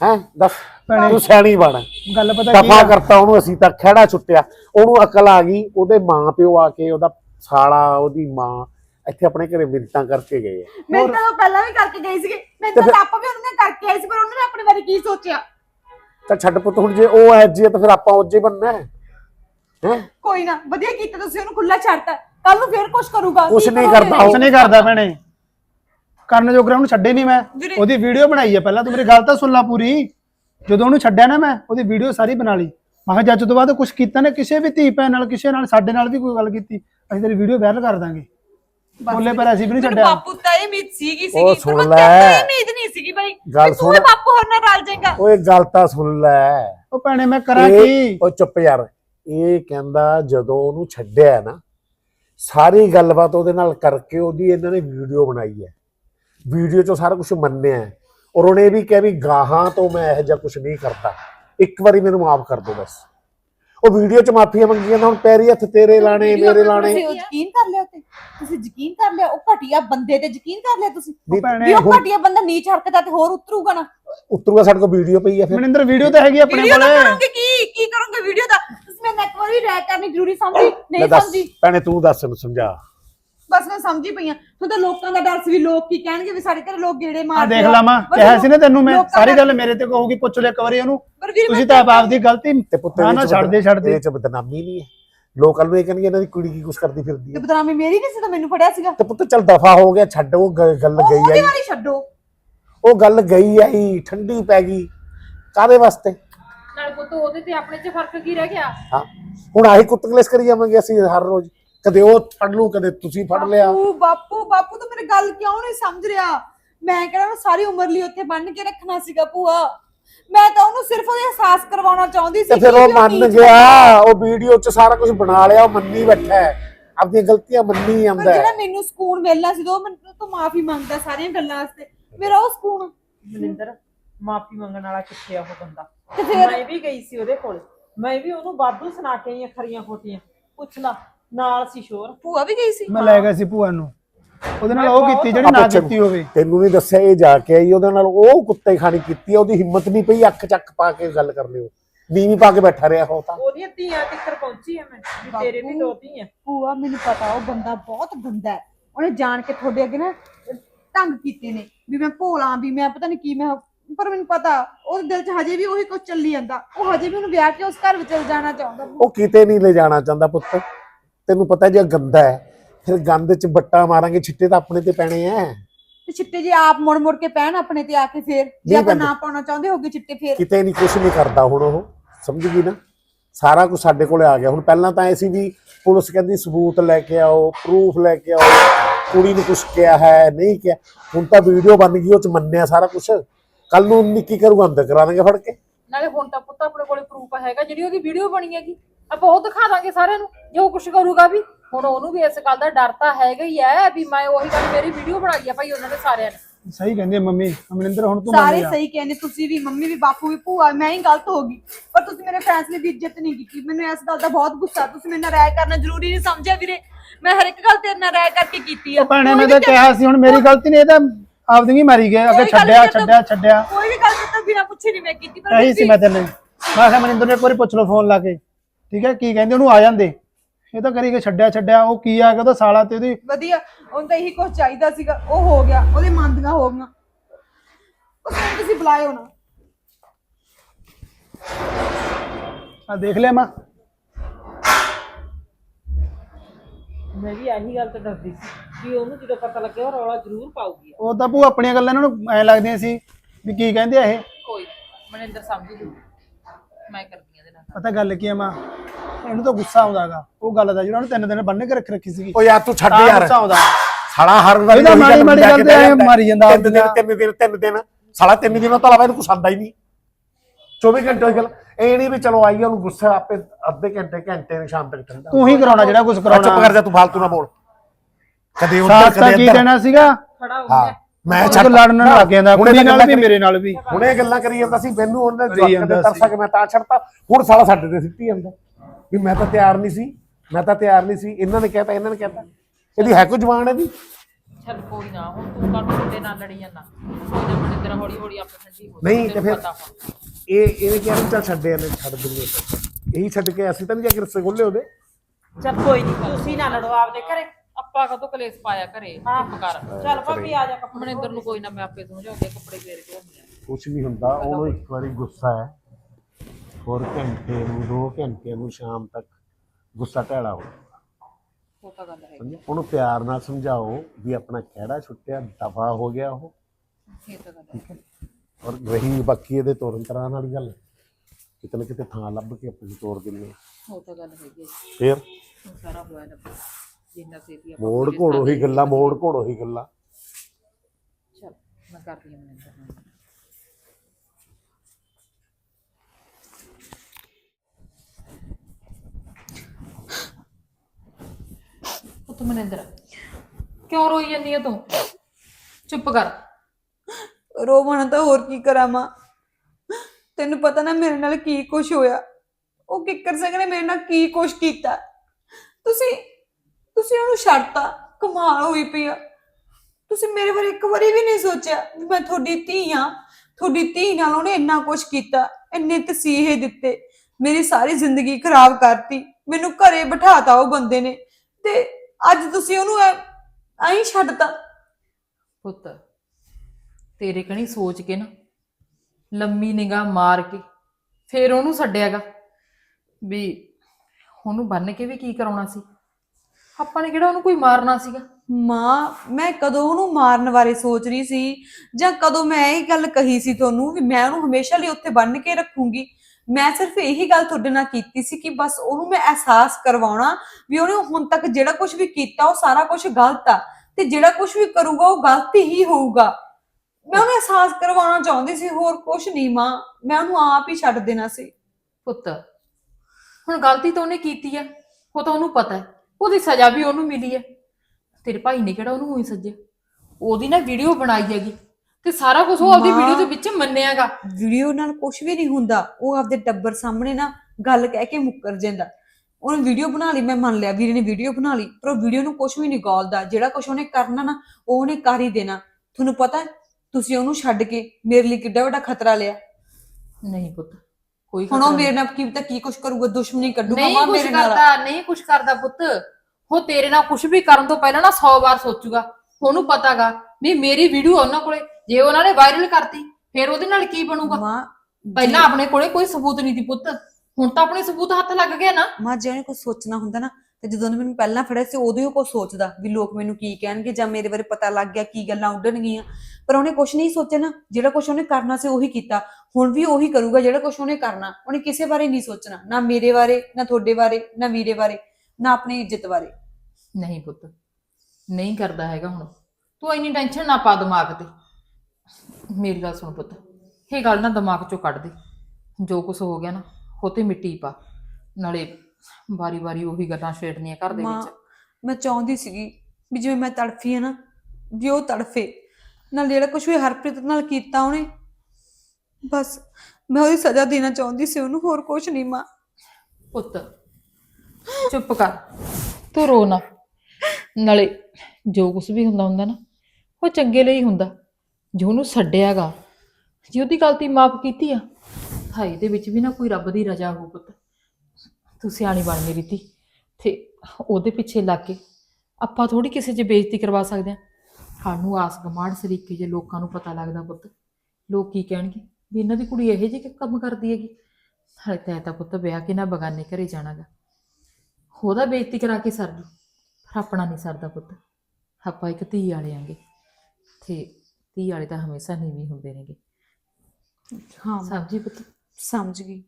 ਹੈ? ਦੱਸ ਭੈਣੇ, ਤੂੰ ਸਿਆਣੀ ਬਣ। ਗੱਲ ਪਤਾ ਕੀ ਦਫਾ ਆ? ਕਰਤਾ ਉਹਨੂੰ ਅਸੀਂ ਤਾਂ ਖਹਿੜਾ ਛੁੱਟਿਆ। ਉਹਨੂੰ ਅਕਲ ਆ ਗਈ ਉਹਦੇ ਮਾਂ ਪਿਓ ਆ ਕੇ ਉਹਦਾ ਸਾਲਾ ਉਹਦੀ ਮਾਂ ਇੱਥੇ ਆਪਣੇ ਘਰੇ ਮਿੰਤਾਂ ਕਰਕੇ ਗਏ ਆ। ਮੈਂ ਤਾਂ ਉਹ ਪਹਿਲਾਂ ਵੀ ਕਰਕੇ ਗਈ ਸੀਗੀ। ਮੈਂ ਤਾਂ ਆਪਾਂ ਵੀ ਉਹਨੇ ਕਰਕੇ ਆਈ ਸੀ ਪਰ ਉਹਨੇ ਆਪਣੇ ਬਾਰੇ ਕੀ ਸੋਚਿਆ? ਤਾਂ ਛੱਡ ਪੁੱਤ ਹੁਣ ਜੇ ਉਹ ਐ ਜੀ ਤਾਂ ਫਿਰ ਆਪਾਂ ਉੱਜੇ ਬੰਨਣਾ ਹੈ। ਹੈਂ? ਕੋਈ ਨਾ ਵਧੀਆ ਕੀਤਾ ਤੁਸੀਂ ਉਹਨੂੰ ਖੁੱਲਾ ਛੱਡਤਾ। ਕੱਲ ਨੂੰ ਫੇਰ ਕੁਝ ਕਰੂਗਾ। ਕੁਛ ਕੀ ਨਹੀਂ ਕਰੋਗੇ? ਕਰਦਾ ਉਹ। ਕੁਛ ਨਹੀਂ ਕਰਦਾ ਭੈਣੇ। ਕਰਨ ਜੋਗਰਾ ਉਹਨੂੰ ਛੱਡੇ ਨਹੀਂ ਮੈਂ। ਵੀਰੇ- ਉਹਦੀ ਵੀਡੀਓ ਬਣਾਈ ਹੈ ਪਹਿਲਾਂ ਤੂੰ ਮੇਰੀ ਗੱਲ ਤਾਂ ਸੁਣ ਲੈ ਪੂਰੀ। ਜਦੋਂ ਉਹਨੂੰ ਛੱਡਿਆ ਨਾ ਮੈਂ ਉਹਦੀ ਵੀਡੀਓ ਸਾਰੀ ਬਣਾ ਲਈ। ਮੈਂ ਕਿਹਾ ਜੱਜ ਤੋਂ ਬਾਅਦ ਕੁਝ ਕੀਤਾ ਨਾ ਕਿਸੇ ਵੀ ਧੀ ਭੈਣ ਨਾਲ ਕਿਸੇ ਨਾਲ ਸਾਡੇ ਨਾਲ ਵੀ ਕੋਈ ਗੱਲ ਕੀਤੀ ਅਸੀਂ ਤੇਰੀ ਵੀਡੀਓ ਵਾਇਰਲ ਕਰ ਦਾਂਗੇ। ਬੋਲੇ ਪਰ ਅਸੀਂ ਵੀ ਨਹੀਂ ਮੈਨੂੰ ਛੱਡਿਆ। ਬਾਪੂ ਤਾਂ ਇਹ ਉਮੀਦ ਸੀਗੀ ਸੀਗੀ। ਪਰ ਸੁਣ ਮੈਂ ਲੈ। ਕਹਿੰਦਾ ਇਹ ਉਮੀਦ ਨਹੀਂ ਸੀਗੀ ਬਾਈ। ਗੱਲ ਤੂੰ ਸੁਣ। ਵੀ ਬਾਪੂ ਹੋਰ ਨਾਲ ਰਲ ਜਾਏਗਾ। ਓਏ ਗੱਲ ਤਾਂ ਸੁਣ ਲੈ। ਉਹ ਭੈਣੇ ਮੈਂ ਕਰਾਂ ਇਹ- ਕੀ? ਉਹ ਚੁੱਪ ਯਾਰ। ਇਹ ਕਹਿੰਦਾ ਜਦੋਂ ਉਹਨੂੰ ਛੱਡਿਆ ਨਾ ਸਾਰੀ ਗੱਲਬਾਤ ਉਹਦੇ ਨਾਲ ਕਰਕੇ ਉਹਦੀ ਇਹਨਾਂ ਨੇ ਵੀਡੀਓ ਬਣਾਈ ਹੈ। ਵੀਡੀਓ 'ਚੋਂ ਸਾਰਾ ਕੁਝ ਮੰਨਿਆ ਹੈ। ਔਰ ਉਹਨੇ ਇਹ ਵੀ ਕਿਹਾ ਵੀ ਗਾਹਾਂ ਤੋਂ ਮੈਂ ਇਹੋ ਜਿਹਾ ਕੁਝ ਨਹੀਂ ਕਰਦਾ। ਇੱਕ ਵਾਰੀ ਮੈਨੂੰ ਮਾਫ ਕਰ ਦਿਓ ਬਸ। ਉਹ ਵੀਡੀਓ 'ਚ ਮਾਫੀਆਂ ਮੰਗੀਆਂ ਨਾ ਹੁਣ ਪੈਰੀ ਹੱਥ ਤੇਰੇ ਲਾਣੇ ਮੇਰੇ ਲਾਣੇ। ਤੁਸੀਂ ਯਕੀਨ ਕਰ ਲਿਆ ਤੇ। ਤੁਸੀਂ ਯਕੀਨ ਕਰ ਲਿਆ ਉਹ ਘਟੀਆ ਬੰਦੇ ਤੇ ਯਕੀਨ ਕਰ ਲਿਆ ਤੁਸੀਂ। ਵੀ- ਵੀ ਉਹ ਘਟੀਆ ਬੰਦਾ ਨੀਚ ਹਰਕਤਾਂ ਤੇ ਹੋਰ ਉਤਰੂਗਾ ਨਾ। ਉਤਰੂਗਾ ਸਾਡੇ ਕੋਲ ਵੀਡੀਓ ਪਈ ਹੈ ਫਿਰ। ਮਨਿੰਦਰ ਵੀਡੀਓ ਤਾਂ ਹੈਗੀ ਆਪਣੇ ਵੀਡੀਓ ਦਾ ਕੋਲੇ। ਕਰੋਗੇ ਕੀ? ਕੀ ਕਰੋਗੇ ਵੀਡੀਓ ਦਾ? ਤੁਸੀਂ ਮੈਨੂੰ ਇੱਕ ਵਾਰੀ ਰਹਿ ਕਰਨੀ ਜ਼ਰੂਰੀ ਸਮਝੀ? ਨਹੀਂ ਸਮਝੀ? ਭੈਣੇ ਤੂੰ ਦੱਸ ਮੈਨੂੰ ਸਮਝਾ। ਬਸ ਮੈਂ ਸਮਝੀ ਪਈ ਆ ਤੂੰ ਤਾਂ ਲੋਕਾਂ ਦਾ ਡਰ ਸੀ ਵੀ ਲੋਕ ਕੀ ਕਹਿਣਗੇ ਵੀ ਸਾਡੇ ਘਰੇ ਲੋਕ ਗੇੜੇ ਆ ਮਾਰਦੇ ਦੇਖ ਆ। ਲਾਵਾਂ ਬਸ ਕਿਹਾ ਸੀ ਨਾ ਤੈਨੂੰ ਮੈਂ ਲੋਕਾਂ ਸਾਰੀ ਦਾ- ਗੱਲ ਮੇਰੇ ਤੇ ਕਹੂਗੀ ਪੁੱਛ ਲੈ ਇੱਕ ਵਾਰੀ ਉਹਨੂੰ। ਪਰ ਵੀਰ ਤੁਸੀਂ ਤਾਂ ਆਪ ਆਪਦੀ ਗਲਤੀ ਤੇ ਪੁੱਤ ਨਾ ਨਾ ਛੱਡ ਦੇ ਛੱਡ ਦੇ। ਇਹਦੇ 'ਚ ਬਦਨਾਮੀ ਨਹੀਂ ਹੈ। ਲੋਕਾਂ ਨੂੰ ਇਹ ਕਹਿਣਗੇ ਇਹਨਾਂ ਦੀ ਕੁੜੀ ਕੀ ਕੁਝ ਕਰਦੀ ਫਿਰਦੀ ਤੇ ਹੈ ਬਦਨਾਮੀ ਮੇਰੀ ਨਹੀਂ ਸੀ ਤਾਂ ਮੈਨੂੰ ਫੜਿਆ ਸੀਗਾ। ਤੇ ਪੁੱਤ ਚੱਲ ਦਫਾ ਹੋ ਗਿਆ ਛੱਡ ਉਹ ਗ- ਗੱਲ ਉਹ ਗਈ ਉਹਦੀ ਆਈ। ਵਾਲੀ ਛੱਡੋ। ਉਹ ਗੱਲ ਗਈ ਆਈ ਠੰਡੀ ਪੈ ਗਈ। ਕਾਦੇ ਵਾਸਤੇ? ਨਾਲ ਪੁੱਤ ਉਹਦੇ ਤੇ ਆਪਣੇ 'ਚ ਫ਼ਰਕ ਕੀ ਰਹਿ ਗਿਆ? ਹਾਂ। ਹੁਣ ਆਹੀ ਕੁੱਤਕਲੇਸ ਕਰੀ ਜਾਵਾਂਗੇ ਅਸੀਂ ਹਰ ਰੋਜ਼। ਕਦੇ ਉਹ ਫੜ ਲੂ ਕਦੇ ਤੁਸੀਂ ਫੜ ਲਿਆ। ਬਾਪੂ ਬਾਪੂ ਬਾਪੂ ਤੂੰ ਮੇਰੀ ਗੱਲ ਕਿਉਂ ਨਹੀਂ ਸਮਝ ਰਿਹਾ? ਮੈਂ ਕਿਹੜਾ ਮੈਂ ਸਾਰੀ ਉਮਰ ਲਈ ਉੱਥੇ ਬੰਨ ਕੇ ਰੱਖਣਾ ਸੀਗਾ ਭੂਆ। ਮੈਂ ਤਾਂ ਉਹਨੂੰ ਸਿਰਫ ਉਹਦੇ ਅਹਿਸਾਸ ਕਰਵਾਉਣਾ ਚਾਹੁੰਦੀ ਸੀ ਤੇ ਫਿਰ ਉਹ ਮੰਨ ਗਿਆ ਉਹ ਵੀਡੀਓ 'ਚ ਸਾਰਾ ਕੁਝ ਬਣਾ ਲਿਆ ਉਹ ਮੰਨੀ ਬੈਠਾ ਹੈ। ਆਪਣੀਆਂ ਗਲਤੀਆਂ ਮੰਨੀ ਜਾਂਦਾ ਜਿਹੜਾ ਮੈਨੂੰ ਸਕੂਨ ਮਿਲਣਾ ਸੀ ਉਹ ਮੈਨੂੰ ਤੋਂ ਮਾਫੀ ਮੰਗਦਾ ਸਾਰੀਆਂ ਗੱਲਾਂ ਵਾਸਤੇ। ਮੇਰਾ ਉਹ ਸਕੂਨ। ਮਨਿੰਦਰ ਮਾਫੀ ਮੰਗਣ ਵਾਲਾ ਕਿੱਥੇ ਆ ਉਹ ਬੰਦਾ? ਤੇ ਫਿਰ? ਮੈਂ ਵੀ ਗਈ ਸੀ ਉਹਦੇ ਕੋਲ। ਮੈਂ ਵੀ ਉਹਨੂੰ ਵਾਧੂ ਸੁਣਾ ਕੇ ਆਈ ਖਰੀਆਂ ਖੋਟੀਆਂ। ਪੁੱਛ ਲਾ। ਨਾਲ ਸੀ ਸ਼ੋਰ। ਭੂਆ ਵੀ ਗਈ ਸੀ? ਮੈਂ ਲੈ ਗਿਆ ਸੀ ਭੂਆ ਨੂੰ। ਉਹਦੇ ਨਾਲ ਉਹ ਕੀਤੀ ਜਿਹੜੀ ਨਾ ਕੀਤੀ ਹੋਵੇ। ਤੈਨੂੰ ਨਹੀਂ ਦੱਸਿਆ ਇਹ ਜਾ ਕੇ ਆਈ ਉਹਦੇ ਨਾਲ ਉਹ ਕੁੱਤੇ ਖਾਣੀ ਕੀਤੀ ਆ, ਉਹਦੀ ਹਿੰਮਤ ਨਹੀਂ ਪਈ ਅੱਖ ਚੱਕ ਪਾ ਕੇ ਗੱਲ ਕਰ ਲਿਓ। ਨੀਵੀਂ ਪਾ ਕੇ ਬੈਠਾ ਰਿਹਾ ਹੋ ਤਾਂ। ਉਹਦੀਆਂ ਧੀਆਂ ਤਿੱਕਰ ਪਹੁੰਚੀ ਆ ਮੈਂ ਵੀ ਤੇਰੇ ਵੀ ਦੋ ਧੀਆਂ। ਭੂਆ ਮੈਨੂੰ ਪਤਾ ਉਹ ਬੰਦਾ ਬਹੁਤ ਗੰਦਾ ਹੈ। ਉਹਨੇ ਜਾਣ ਕੇ ਤੁਹਾਡੇ ਅੱਗੇ ਨਾ ਢੰਗ ਕੀਤੇ ਨੇ ਵੀ ਮੈਂ ਭੋਲਾ ਵੀ ਮੈਂ ਪਤਾ ਨਹੀਂ ਕੀ ਮੈਂ ਪਰ ਮੈਨੂੰ ਪਤਾ ਉਹਦੇ ਦਿਲ 'ਚ ਹਜੇ ਵੀ ਉਹੀ ਕੁਝ ਚੱਲੀ ਜਾਂਦਾ। ਉਹ ਹਜੇ ਵੀ ਉਹਨੂੰ ਵਿਆਹ ਕੇ ਉਸ ਘਰ ਵਿੱਚ ਜਾਣਾ ਚਾਹੁੰਦਾ। ਉਹ ਕਿਤੇ ਨਹੀਂ ਲੈ ਜਾਣਾ ਚਾਹੁੰਦਾ ਪੁੱਤ। ਤੈਨੂੰ ਪਤਾ ਜੇ ਗੰਦਾ ਹੈ ਫਿਰ ਗੰਦ 'ਚ ਬੱਟਾ ਮਾਰਾਂਗੇ ਛਿੱਟੇ ਤਾਂ ਆਪਣੇ ਤੇ ਪੈਣੇ ਐ। ਤੇ ਚਿੱਟੇ ਜੇ ਆਪ ਮੁੜ ਮੁੜ ਕੇ ਪੈਣ ਆਪਣੇ ਤੇ ਆ ਕੇ ਫੇਰ ਜੇ ਆਪਾਂ। ਨਾ ਪਾਉਣਾ ਚਾਹੁੰਦੇ ਹੋਗੇ ਚਿੱਟੇ ਫੇਰ। ਕਿਤੇ ਨਹੀਂ ਕੁਝ ਨਹੀਂ ਕਰਦਾ ਹੁਣ ਉਹ ਸਮਝ ਗਈ ਨਾ? ਸਾਰਾ ਕੁਝ ਸਾਡੇ ਕੋਲੇ ਆ ਗਿਆ। ਹੁਣ ਪਹਿਲਾਂ ਤਾਂ ਐ ਸੀ ਵੀ ਪੁਲਿਸ ਕਹਿੰਦੀ ਸਬੂਤ ਲੈ ਕੇ ਆਓ ਪ੍ਰੂਫ ਲੈ ਕੇ ਆਓ ਕੁੜੀ ਨੂੰ ਕੁਝ ਕਿਹਾ ਹੈ ਨਹੀਂ ਕਿਹਾ। ਹੁਣ ਤਾਂ ਵੀਡੀਓ ਬਣ ਗਈ ਉਹ ਚ ਮੰਨਿਆ ਸਾਰਾ ਕੁਝ ਕੱਲ ਨੂੰ ਉਹਨੇ ਕੀ ਕਰੂਗਾ ਅੰਦਰ ਕਰਾ ਦਾਂਗੇ ਫੜ ਕੇ। ਨਾਲੇ ਹੁਣ ਤਾਂ ਪੁੱਤ ਆਪਣੇ ਕੋਲੇ ਪ੍ਰੂਫ ਹੈਗਾ ਜਿਹੜੀ ਉਹਦੀ ਵੀਡੀਓ ਬਣੀ ਹੈਗੀ ਆਪਾਂ ਉਹ ਦਿਖਾ ਦਾਂਗੇ ਸਾਰਿਆਂ ਨੂੰ। ਜੋ ਕੁਝ ਕਰੂਗਾ ਵੀ ਹੁਣ ਉਹਨੂੰ ਵੀ ਇਸ ਗੱਲ ਦਾ ਡਰ ਤਾਂ ਹੈਗਾ ਹੀ ਹੈ ਵੀ ਮੈਂ ਉਹੀ ਗੱਲ ਮੇਰੀ ਵੀਡੀਓ ਬਣਾਈ ਆ ਭਾਈ ਉਹਨਾਂ ਨੇ ਸਾਰਿਆਂ ਨੇ। ਸਹੀ ਕਹਿੰਦੀ ਮੰਮੀ ਅਮਰਿੰਦਰ ਹੁਣ ਤੂੰ ਮੰਨ ਸਾਰੇ ਜਾ ਸਹੀ ਕਹਿੰਦੇ ਤੁਸੀਂ ਵੀ ਮੰਮੀ ਵੀ ਬਾਪੂ ਵੀ ਭੂਆ ਮੈਂ ਹੀ ਗਲਤ ਹੋ ਗਈ। ਪਰ ਤੁਸੀਂ ਮੇਰੇ ਫੈਸਲੇ ਦੀ ਇੱਜ਼ਤ ਨਹੀਂ ਕੀਤੀ। ਮੈਨੂੰ ਇਸ ਗੱਲ ਦਾ ਬਹੁਤ ਗੁੱਸਾ ਤੁਸੀਂ ਮੇਰੇ ਨਾਲ ਰਾਏ ਕਰਨਾ ਜ਼ਰੂਰੀ ਨਹੀਂ ਸਮਝਿਆ ਵੀਰੇ। ਮੈਂ ਹਰ ਇੱਕ ਗੱਲ ਤੇਰੇ ਨਾਲ ਰਾਏ ਕਰਕੇ ਕੀਤੀ ਆ। ਭੈਣੇ ਮੈਂ ਤਾਂ ਕਿਹਾ ਸੀ ਹੁਣ ਮੇਰੀ ਗਲਤੀ ਨਹੀਂ ਇਹ ਤਾਂ ਆਪਦੀ ਹੀ ਮਾਰੀ ਗਏ ਅੱਗੇ ਕੋਈ ਗੱਲ ਛੱਡਿਆ ਨਹੀਂ, ਛੱਡਿਆ ਛੱਡਿਆ। ਕੋਈ ਵੀ ਗੱਲ ਤਾਂ ਬਿਨਾਂ ਪੁੱਛੇ ਨਹੀਂ ਮੈਂ ਕੀਤੀ ਪਰ ਇਹੀ ਸੀ ਮੈਂ ਤੈਨੂੰ ਮੈਂ ਕਿਹਾ ਮਨਿੰਦਰ ਨੂੰ ਇੱਕ ਵਾਰੀ ਪੁੱਛ ਲਓ ਫੋਨ ਲਾ ਕੇ। ਠੀਕ ਹੈ ਕੀ ਕਹਿੰਦੇ ਉਹਨੂੰ ਆ ਜਾਂਦੇ। ਇਹ ਤਾਂ ਕਰੀ ਕੇ ਛੱਡਿਆ ਛੱਡਿਆ ਉਹ ਕੀ ਆ ਗਿਆ ਉਹਦਾ ਸਾਲਾ ਤੇ ਉਹਦੀ ਵਧੀਆ ਉਹਨੂੰ ਤਾਂ ਇਹੀ ਕੁਝ ਚਾਹੀਦਾ ਸੀਗਾ ਉਹ ਹੋ ਗਿਆ ਉਹਦੇ ਮਨ ਦੀਆਂ ਹੋ ਗਈਆਂ। ਉਸ ਨੂੰ ਤੁਸੀਂ ਬੁਲਾਇਓ ਨਾ। ਆ ਦੇਖ ਲਿਆ ਮਾਂ। ਮੈਂ ਵੀ ਆਹੀ ਗੱਲ ਤੋਂ ਡਰਦੀ ਸੀ ਕਿ ਉਹਨੂੰ ਜਦੋਂ ਪਤਾ ਲੱਗਿਆ ਉਹ ਰੌਲਾ ਜ਼ਰੂਰ ਪਾਊਗੀ। ਉਹ ਤਾਂ ਭੂ ਆਪਣੀਆਂ ਗੱਲਾਂ ਇਹਨਾਂ ਨੂੰ ਐ ਲੱਗਦੀਆਂ ਸੀ ਵੀ ਕੀ ਕਹਿੰਦੇ ਆ ਇਹ। ਕੋਈ ਮਨਿੰਦਰ ਸਮਝ ਜੂ ਮੈਂ ਕਰਦੀ ਪਤਾ ਗੱਲ ਕੀ ਆ ਮਾਂ? ਇਹਨੂੰ ਤਾਂ ਗੁੱਸਾ ਆਉਂਦਾਗਾ ਉਹ ਗੱਲ ਦਾ ਜਿਹੜਾ ਉਹਨੇ ਤਿੰਨ ਦਿਨ ਬੰਨ ਕੇ ਰੱਖ ਰੱਖੀ ਸੀਗੀ। ਉਹ ਯਾਰ ਤੂੰ ਛੱਡ ਤਾਂ ਯਾਰ। ਗੁੱਸਾ ਆਉਂਦਾ। ਸਾਲਾ ਹਰ ਵਾਰੀ ਇਹਦਾ ਉਹੀ ਮਾੜੀ ਮਾੜੀ ਗੱਲ ਤੇ ਐਂ ਬਹਿ ਮਾਰੀ ਜਾਂਦਾ ਤਿੰਨ ਦਿਨ ਤਿੰਨ ਦਿਨ ਤਿੰਨ ਦਿਨ। ਸਾਲਾ ਤਿੰਨ ਦਿਨਾਂ ਤੋਂ ਇਲਾਵਾ ਇਹਨੂੰ ਕੁਛ ਆਂਦਾ ਹੀ ਨਹੀਂ। 24 ਘੰਟੇ ਦੀ ਗੱਲ। ਇਹ ਨਹੀਂ ਵੀ ਚਲੋ ਆਈ ਉਹਨੂੰ ਗੁੱਸਾ ਆਪੇ ਅੱਧੇ ਘੰਟੇ ਘੰਟੇ ਨੂੰ ਸ਼ਾਮ ਤੱਕ ਠੰਡਾ। ਤੂੰ ਹੀ ਕਰਾਉਣਾ ਜਿਹੜਾ ਕੁਝ ਚੁੱਪ ਕਰ ਕਰਾਉਣਾ ਜਾ ਤੂੰ ਫालतू ਨਾ ਬੋਲ। ਕਦੇ ਉੱਧਰ ਸਾਥ ਤਾਂ ਕਦੇ ਕੀ ਇੱਧਰ। ਦੇਣਾ ਸੀਗਾ? ਖੜਾ ਹਾਂ। ਗਿਆ। ਮੈਂ ਛੱਡ ਲੜਨ ਲੱਗ ਜਾਂਦਾ ਹੁਣੇ ਕੁੜੀ ਨਾਲ ਵੀ ਮੇਰੇ ਨਾਲ ਵੀ। ਹੁਣੇ ਗੱਲਾਂ ਕਰੀ ਜਾਂਦਾ ਸੀ ਮੈਨੂੰ ਉਹਨੇ ਜਾਂਦਾ ਦੇ ਤਰਸਾ ਕਿ ਮੈਂ ਤਾਂ ਛੱਡਤਾ। ਹੁਣ ਸਾਲਾ ਸਾਡੇ ਤੇ ਸਿੱਟੀ ਜਾਂਦਾ। ਵੀ ਮੈਂ ਤਾਂ ਤਿਆਰ ਨਹੀਂ ਸੀ ਮੈਂ ਤਾਂ ਤਿਆਰ ਨਹੀਂ ਸੀ। ਇਹਨਾਂ ਨੇ ਕਹਿਤਾ ਇਹਨਾਂ ਨੇ ਕਹਿਤਾ। ਇਹਦੀ ਹੈ ਕੋਈ ਜਵਾਨ ਇਹਦੀ? ਚੱਲ ਕੋਈ ਨਾ ਹੁਣ ਤੂੰ ਕਾਹਨੂੰ ਮੁੰਡੇ ਨਾਲ ਲੜੀ ਜਾਂਦਾ। ਕੋਈ ਨਾ ਮਨਿੰਦਰ ਹੌਲੀ ਹੌਲੀ ਆਪੇ ਠੰਡੀ ਹੋ ਨਹੀਂ ਤੇ ਫਿਰ। ਇਹ ਇਹਨੇ ਕਿਹਾ ਚੱਲ ਛੱਡੇ ਇਹਨੇ ਛੱਡ ਦਿੰਦੇ ਇਹੀ ਛੱਡ ਕੇ ਅਸੀਂ ਤਾਂ ਨਹੀਂ ਜਾ ਕੇ ਰਸੇ ਖੋਲੇ ਉਹਦੇ। ਚੱਲ ਕੋਈ ਨਹੀਂ ਤੁਸੀਂ ਨਾ ਲੜੋ ਆਪਦੇ ਘਰੇ। ਆਪਾਂ ਕਦੋਂ ਕਲੇਸ਼ ਪਾਇਆ ਘਰੇ? ਚੁੱਪ ਕਰ। ਚੱਲ ਭਾਬੀ ਆ ਜਾ ਕੱਪੜੇ ਮਨਿੰਦਰ ਨੂੰ ਕੋਈ ਨਾ ਮੈਂ ਆਪੇ ਸਮਝਾਉਂਦੇ ਕੱਪੜੇ ਫੇਰ ਆ ਕੁਝ ਨਹੀਂ ਹੁੰਦਾ ਉਹਨੂੰ ਇੱਕ ਵਾਰੀ ਗੁੱਸਾ ਹੈ। ਹੋਰ ਘੰਟੇ ਨੂੰ ਦੋ ਘੰਟੇ ਨੂੰ ਸ਼ਾਮ ਤੱਕ ਗੁੱਸਾ ਢਹਿਲਾ ਹੋ ਉਹ ਤਾਂ ਗੱਲ ਹੈ ਸਮਝੇ? ਉਹਨੂੰ ਪਿਆਰ ਨਾਲ ਸਮਝਾਓ ਵੀ ਆਪਣਾ ਕਿਹੜਾ ਛੁੱਟਿਆ ਦਫਾ ਹੋ ਗਿਆ ਉਹ। ਇਹ ਤਾਂ ਗੱਲ ਹੈ? ਔਰ ਰਹੀ ਬਾਕੀ ਇਹਦੇ ਤੋਰਨ ਤਰਾਂ ਵਾਲੀ ਗੱਲ। ਕਿਤੇ ਨਾ ਕਿਤੇ ਥਾਂ ਲੱਭ ਕੇ ਆਪਣੇ ਤੋਰ ਦਿੰਨੇ ਆ। ਉਹ ਤਾਂ ਗੱਲ ਹੈਗੀ ਹੈ ਫੇਰ? ਹੁਣ ਸਾਰਾ ਹੋਇਆ ਨਾ। ਜਿੰਨਾ ਸੇਤੀ ਆਪਾਂ ਮੋੜ ਘੋੜ ਉਹੀ ਗੱਲਾਂ ਮੋੜ ਘੋੜ ਉਹੀ ਗੱਲਾਂ। ਚੱਲ ਮੈਂ ਕਰਦੀ ਹਾਂ ਮਨਿੰਦਰ ਨਾਲ। ਪੁੱਤ ਮਨਿੰਦਰ ਕਿਉਂ ਰੋਈ ਜਾਂਦੀ ਹੈ ਤੂੰ? ਚੁੱਪ ਕਰ। ਰੋਵਣ ਤਾਂ ਹੋਰ ਕੀ ਕਰਾਂ ਮਾਂ? ਤੈਨੂੰ ਪਤਾ ਨਾ ਮੇਰੇ ਨਾਲ ਕੀ ਕੁਝ ਹੋਇਆ। ਉਹ ਕਿੱਕਰ ਸਿੰਘ ਨੇ ਮੇਰੇ ਨਾਲ ਕੀ ਕੁਝ ਕੀਤਾ? ਤੁਸੀਂ ਤੁਸੀਂ ਉਹਨੂੰ ਛੱਡਤਾ ਕਮਾਲ ਹੋਈ ਪਈ ਆ। ਤੁਸੀਂ ਮੇਰੇ ਬਾਰੇ ਇੱਕ ਵਾਰੀ ਵੀ ਨਹੀਂ ਸੋਚਿਆ ਵੀ ਮੈਂ ਤੁਹਾਡੀ ਧੀ ਆ। ਤੁਹਾਡੀ ਧੀ ਨਾਲ ਉਹਨੇ ਇੰਨਾ ਕੁਝ ਕੀਤਾ, ਇੰਨੇ ਤਸੀਹੇ ਦਿੱਤੇ, ਮੇਰੀ ਸਾਰੀ ਜ਼ਿੰਦਗੀ ਖਰਾਬ ਕਰਤੀ, ਮੈਨੂੰ ਘਰੇ ਬਿਠਾਤਾ ਉਹ ਬੰਦੇ ਨੇ। ਤੇ ਅੱਜ ਤੁਸੀਂ ਉਹਨੂੰ ਐ ਹੀ ਛੱਡਤਾ। ਪੁੱਤ, ਤੇਰੇ ਕਣੀ ਸੋਚ ਕੇ ਨਾ, ਲੰਮੀ ਨਿਗਾਹ ਮਾਰ ਕੇ ਫੇਰ ਉਹਨੂੰ ਛੱਡਿਆਗਾ। ਵੀ ਉਹਨੂੰ ਬੰਨ ਕੇ ਵੀ ਕੀ ਕਰਾਉਣਾ ਸੀ? ਆਪਾਂ ਨੇ ਕਿਹੜਾ ਉਹਨੂੰ ਕੋਈ ਮਾਰਨਾ ਸੀਗਾ? ਮਾਂ ਮੈਂ ਕਦੋਂ ਉਹਨੂੰ ਮਾਰਨ ਬਾਰੇ ਸੋਚ ਰਹੀ ਸੀ? ਜਾਂ ਕਦੋਂ ਮੈਂ ਇਹ ਗੱਲ ਕਹੀ ਸੀ ਤੁਹਾਨੂੰ ਵੀ ਮੈਂ ਉਹਨੂੰ ਹਮੇਸ਼ਾ ਲਈ ਉੱਥੇ ਬੰਨ੍ਹ ਕੇ ਰੱਖੂੰਗੀ? ਮੈਂ ਸਿਰਫ ਇਹੀ ਗੱਲ ਤੁਹਾਡੇ ਨਾਲ ਕੀਤੀ ਸੀ ਕਿ ਬਸ ਉਹਨੂੰ ਮੈਂ ਅਹਿਸਾਸ ਕਰਵਾਉਣਾ ਵੀ ਉਹਨੇ ਹੁਣ ਤੱਕ ਜਿਹੜਾ ਕੁਝ ਵੀ ਕੀਤਾ ਉਹ ਸਾਰਾ ਕੁਝ ਗਲਤ ਆ। ਤੇ ਜਿਹੜਾ ਕੁਝ ਵੀ ਕਰੂਗਾ ਉਹ ਗਲਤ ਹੀ ਹੋਊਗਾ। ਮੈਂ ਉਹਨੂੰ ਅਹਿਸਾਸ ਕਰਵਾਉਣਾ ਚਾਹੁੰਦੀ ਸੀ ਹੋਰ ਕੁਝ ਨਹੀਂ ਮਾਂ। ਮੈਂ ਉਹਨੂੰ ਆਪ ਹੀ ਛੱਡ ਦੇਣਾ ਸੀ। ਪੁੱਤ ਹੁਣ ਗਲਤੀ ਤਾਂ ਉਹਨੇ ਕੀਤੀ ਆ। ਉਹ ਤਾਂ ਉਹਨੂੰ ਪਤਾ ਹੈ। ਉਹਦੀ ਸਜ਼ਾ ਵੀ ਉਹਨੂੰ ਮਿਲੀ ਹੈ। ਤੇਰੇ ਭਾਈ ਨੇ ਕਿਹੜਾ ਉਹਨੂੰ ਹੀ ਸੱਜਿਆ? ਉਹਦੀ ਨਾ ਵੀਡੀਓ ਬਣਾਈ ਹੈਗੀ। ਤੇ ਸਾਰਾ ਕੁਝ ਉਹ ਆਪਦੀ। ਵੀਡੀਓ ਦੇ ਵਿੱਚ ਮੰਨਿਆਗਾ। ਵੀਡੀਓ ਨਾਲ ਕੁਝ ਵੀ ਨਹੀਂ ਹੁੰਦਾ। ਉਹ ਆਪਦੇ ਟੱਬਰ ਸਾਹਮਣੇ ਨਾ ਗੱਲ ਕਹਿ ਕੇ ਮੁੱਕਰ ਜਾਂਦਾ। ਉਹਨੇ ਵੀਡੀਓ ਬਣਾ ਲਈ ਮੈਂ ਮੰਨ ਲਿਆ ਵੀਰੇ ਨੇ ਵੀਡੀਓ ਬਣਾ ਲਈ ਪਰ ਉਹ ਵੀਡੀਓ ਨੂੰ ਕੁਝ ਵੀ ਨਹੀਂ ਗਾਲਦਾ। ਜਿਹੜਾ ਕੁਝ ਉਹਨੇ ਕਰਨਾ ਨਾ ਉਹ ਉਹਨੇ ਕਰ ਹੀ ਦੇਣਾ। ਤੁਹਾਨੂੰ ਪਤਾ ਤੁਸੀਂ ਉਹਨੂੰ ਛੱਡ ਕੇ ਮੇਰੇ ਲਈ ਕਿੱਡਾ ਵੱਡਾ ਖਤਰਾ ਲਿਆ। ਨਹੀਂ ਪੁੱਤ ਕੋਈ ਹੁਣ ਉਹ ਮੇਰੇ ਨਾਲ ਕੀ ਪਤਾ ਕੀ ਕੁਝ ਕਰੂਗਾ ਦੁਸ਼ਮਣੀ ਕੱਢੂਗਾ ਨਹੀਂ ਮਾਂ ਕੁਝ ਮੇਰੇ ਨਾਲ। ਕਰਦਾ ਨਹੀਂ ਕੁਝ ਕਰਦਾ ਪੁੱਤ। ਉਹ ਤੇਰੇ ਨਾਲ ਕੁਝ ਵੀ ਕਰਨ ਤੋਂ ਪਹਿਲਾਂ ਨਾ 100 ਵਾਰ ਸੋਚੂਗਾ। ਉਹਨੂੰ ਪਤਾਗਾ ਵੀ ਮੇਰੀ ਵੀਡੀਓ ਉਹਨਾਂ ਕੋਲੇ ਜੇ ਉਹਨਾਂ ਨੇ ਵਾਇਰਲ ਕਰਤੀ ਫਿਰ ਉਹਦੇ ਨਾਲ ਕੀ ਬਣੂਗਾ? ਮਾਂ ਪਹਿਲਾਂ ਆਪਣੇ ਕੋਲੇ ਕੋਈ ਸਬੂਤ ਨਹੀਂ ਸੀ ਪੁੱਤ। ਹੁਣ ਤਾਂ ਆਪਣੇ ਸਬੂਤ ਹੱਥ ਲੱਗ ਗਿਆ ਨਾ। ਮਾਂ ਜੇ ਉਹਨੇ ਕੁਝ ਸੋਚਣਾ ਹੁੰਦਾ ਨਾ ਤੇ ਜਦੋਂ ਉਹਨੇ ਮੈਨੂੰ ਪਹਿਲਾਂ ਫੜਿਆ ਸੀ, ਉਦੋਂ ਹੀ ਉਹ ਕੁਝ ਸੋਚਦਾ ਵੀ ਲੋਕ ਮੈਨੂੰ ਕੀ ਕਹਿਣਗੇ ਜਾਂ ਮੇਰੇ ਬਾਰੇ ਪਤਾ ਲੱਗ ਗਿਆ ਕੀ ਗੱਲਾਂ ਉੱਡਣਗੀਆਂ। ਪਰ ਉਹਨੇ ਕੁਝ ਨਹੀਂ ਸੋਚਿਆ ਨਾ, ਜਿਹੜਾ ਕੁਝ ਉਹਨੇ ਕਰਨਾ ਸੀ ਉਹੀ ਕੀਤਾ। ਹੁਣ ਵੀ ਉਹੀ ਕਰੂਗਾ ਜਿਹੜਾ ਕੁਝ ਉਹਨੇ ਕਰਨਾ। ਉਹਨੇ ਕਿਸੇ ਬਾਰੇ ਨਹੀਂ ਸੋਚਣਾ, ਨਾ ਮੇਰੇ ਬਾਰੇ, ਨਾ ਤੁਹਾਡੇ ਬਾਰੇ, ਨਾ ਵੀਰੇ ਬਾਰੇ, ਨਾ ਆਪਣੀ ਇੱਜ਼ਤ ਬਾਰੇ। ਨਹੀਂ ਪੁੱਤ, ਨਹੀਂ ਕਰਦਾ ਹੈਗਾ ਹੁਣ। ਤੂੰ ਇੰਨੀ ਟੈਨਸ਼ਨ ਨਾ ਪਾ ਦਿਮਾਗ ਤੇ। ਮੇਰੀ ਗੱਲ ਸੁਣ ਪੁੱਤ, ਇਹ ਗੱਲ ਨਾ ਦਿਮਾਗ ਚੋਂ ਕੱਢ ਦੇ। ਜੋ ਕੁਝ ਹੋ ਗਿਆ ਨਾ, ਉਹ ਤੇ ਮਿੱਟੀ ਪਾ। ਨਾਲੇ ਵਾਰੀ-ਵਾਰੀ ਉਹੀ ਗੱਲਾਂ ਛੇੜਨੀਆਂ ਘਰ ਦੇ ਮਾਂ ਵਿੱਚ। ਮੈਂ ਚਾਹੁੰਦੀ ਸੀਗੀ ਵੀ ਜਿਵੇਂ ਮੈਂ ਤੜਫੀ ਆ ਨਾ ਵੀ ਉਹ ਤੜਫੇ। ਨਾਲ ਜਿਹੜਾ ਕੁਝ ਵੀ ਹਰਪ੍ਰੀਤ ਨਾਲ ਕੀਤਾ ਉਹਨੇ ਬਸ ਮੈਂ ਉਹਦੀ ਸਜ਼ਾ ਦੇਣਾ ਚਾਹੁੰਦੀ ਸੀ ਉਹਨੂੰ ਹੋਰ ਕੁਝ ਨਹੀਂ ਮਾਂ। ਪੁੱਤ ਚੁੱਪ ਕਰ ਤੂੰ ਰੋ ਨਾ। ਨਾਲੇ ਜੋ ਕੁਝ ਵੀ ਹੁੰਦਾ ਹੁੰਦਾ ਨਾ ਉਹ ਚੰਗੇ ਲਈ ਹੁੰਦਾ। ਜੋ ਉਹਨੂੰ ਛੱਡਿਆਗਾ ਜੇ ਉਹਦੀ ਗਲਤੀ ਮਾਫ ਕੀਤੀ ਆ ਹਾਈ ਦੇ ਵਿੱਚ ਵੀ ਨਾ ਕੋਈ ਰੱਬ ਦੀ ਰਜ਼ਾ ਹੋ ਪੁੱਤ। ਤੂੰ ਸਿਆਣੀ ਬਣ ਮੇਰੀ ਧੀ ਤੇ ਉਹਦੇ ਪਿੱਛੇ ਲੱਗ ਕੇ ਆਪਾਂ ਥੋੜੀ ਕਿਸੇ 'ਚ ਬੇਇੱਜ਼ਤੀ ਕਰਵਾ ਸਕਦੇ ਆ ਸਾਨੂੰ ਆਸ ਗਮਾੜ ਸਰੀਕੇ ਜੇ ਲੋਕਾਂ ਨੂੰ ਪਤਾ ਲੱਗਦਾ ਪੁੱਤ। ਲੋਕ ਕੀ ਕਹਿਣਗੇ? ਵੀ ਇਹਨਾਂ ਦੀ ਕੁੜੀ ਇਹੋ ਜਿਹੇ ਕੰਮ ਕਰਦੀ ਹੈਗੀ। ਹਲੇ ਤੈ ਤਾਂ ਪੁੱਤ ਵਿਆਹ ਕੇ ਨਾ ਬਗਾਨੇ ਘਰੇ ਜਾਣਾਗਾ। ਉਹਦਾ ਬੇਇੱਜ਼ਤੀ ਕਰਾ ਕੇ ਸਰ ਜੂ। ਪਰ ਆਪਣਾ ਨਹੀਂ ਸਰਦਾ ਪੁੱਤ। ਆਪਾਂ ਇੱਕ ਧੀ ਵਾਲੇ ਆਂਗੇ। ਤੇ ਧੀ ਵਾਲੇ ਤਾਂ ਹਮੇਸ਼ਾ ਨੀਵੀਂ ਹੁੰਦੇ ਨੇਗੇ। ਹਾਂ। ਸਮਝੀ ਪੁੱਤ? ਸਮਝ ਗਈ।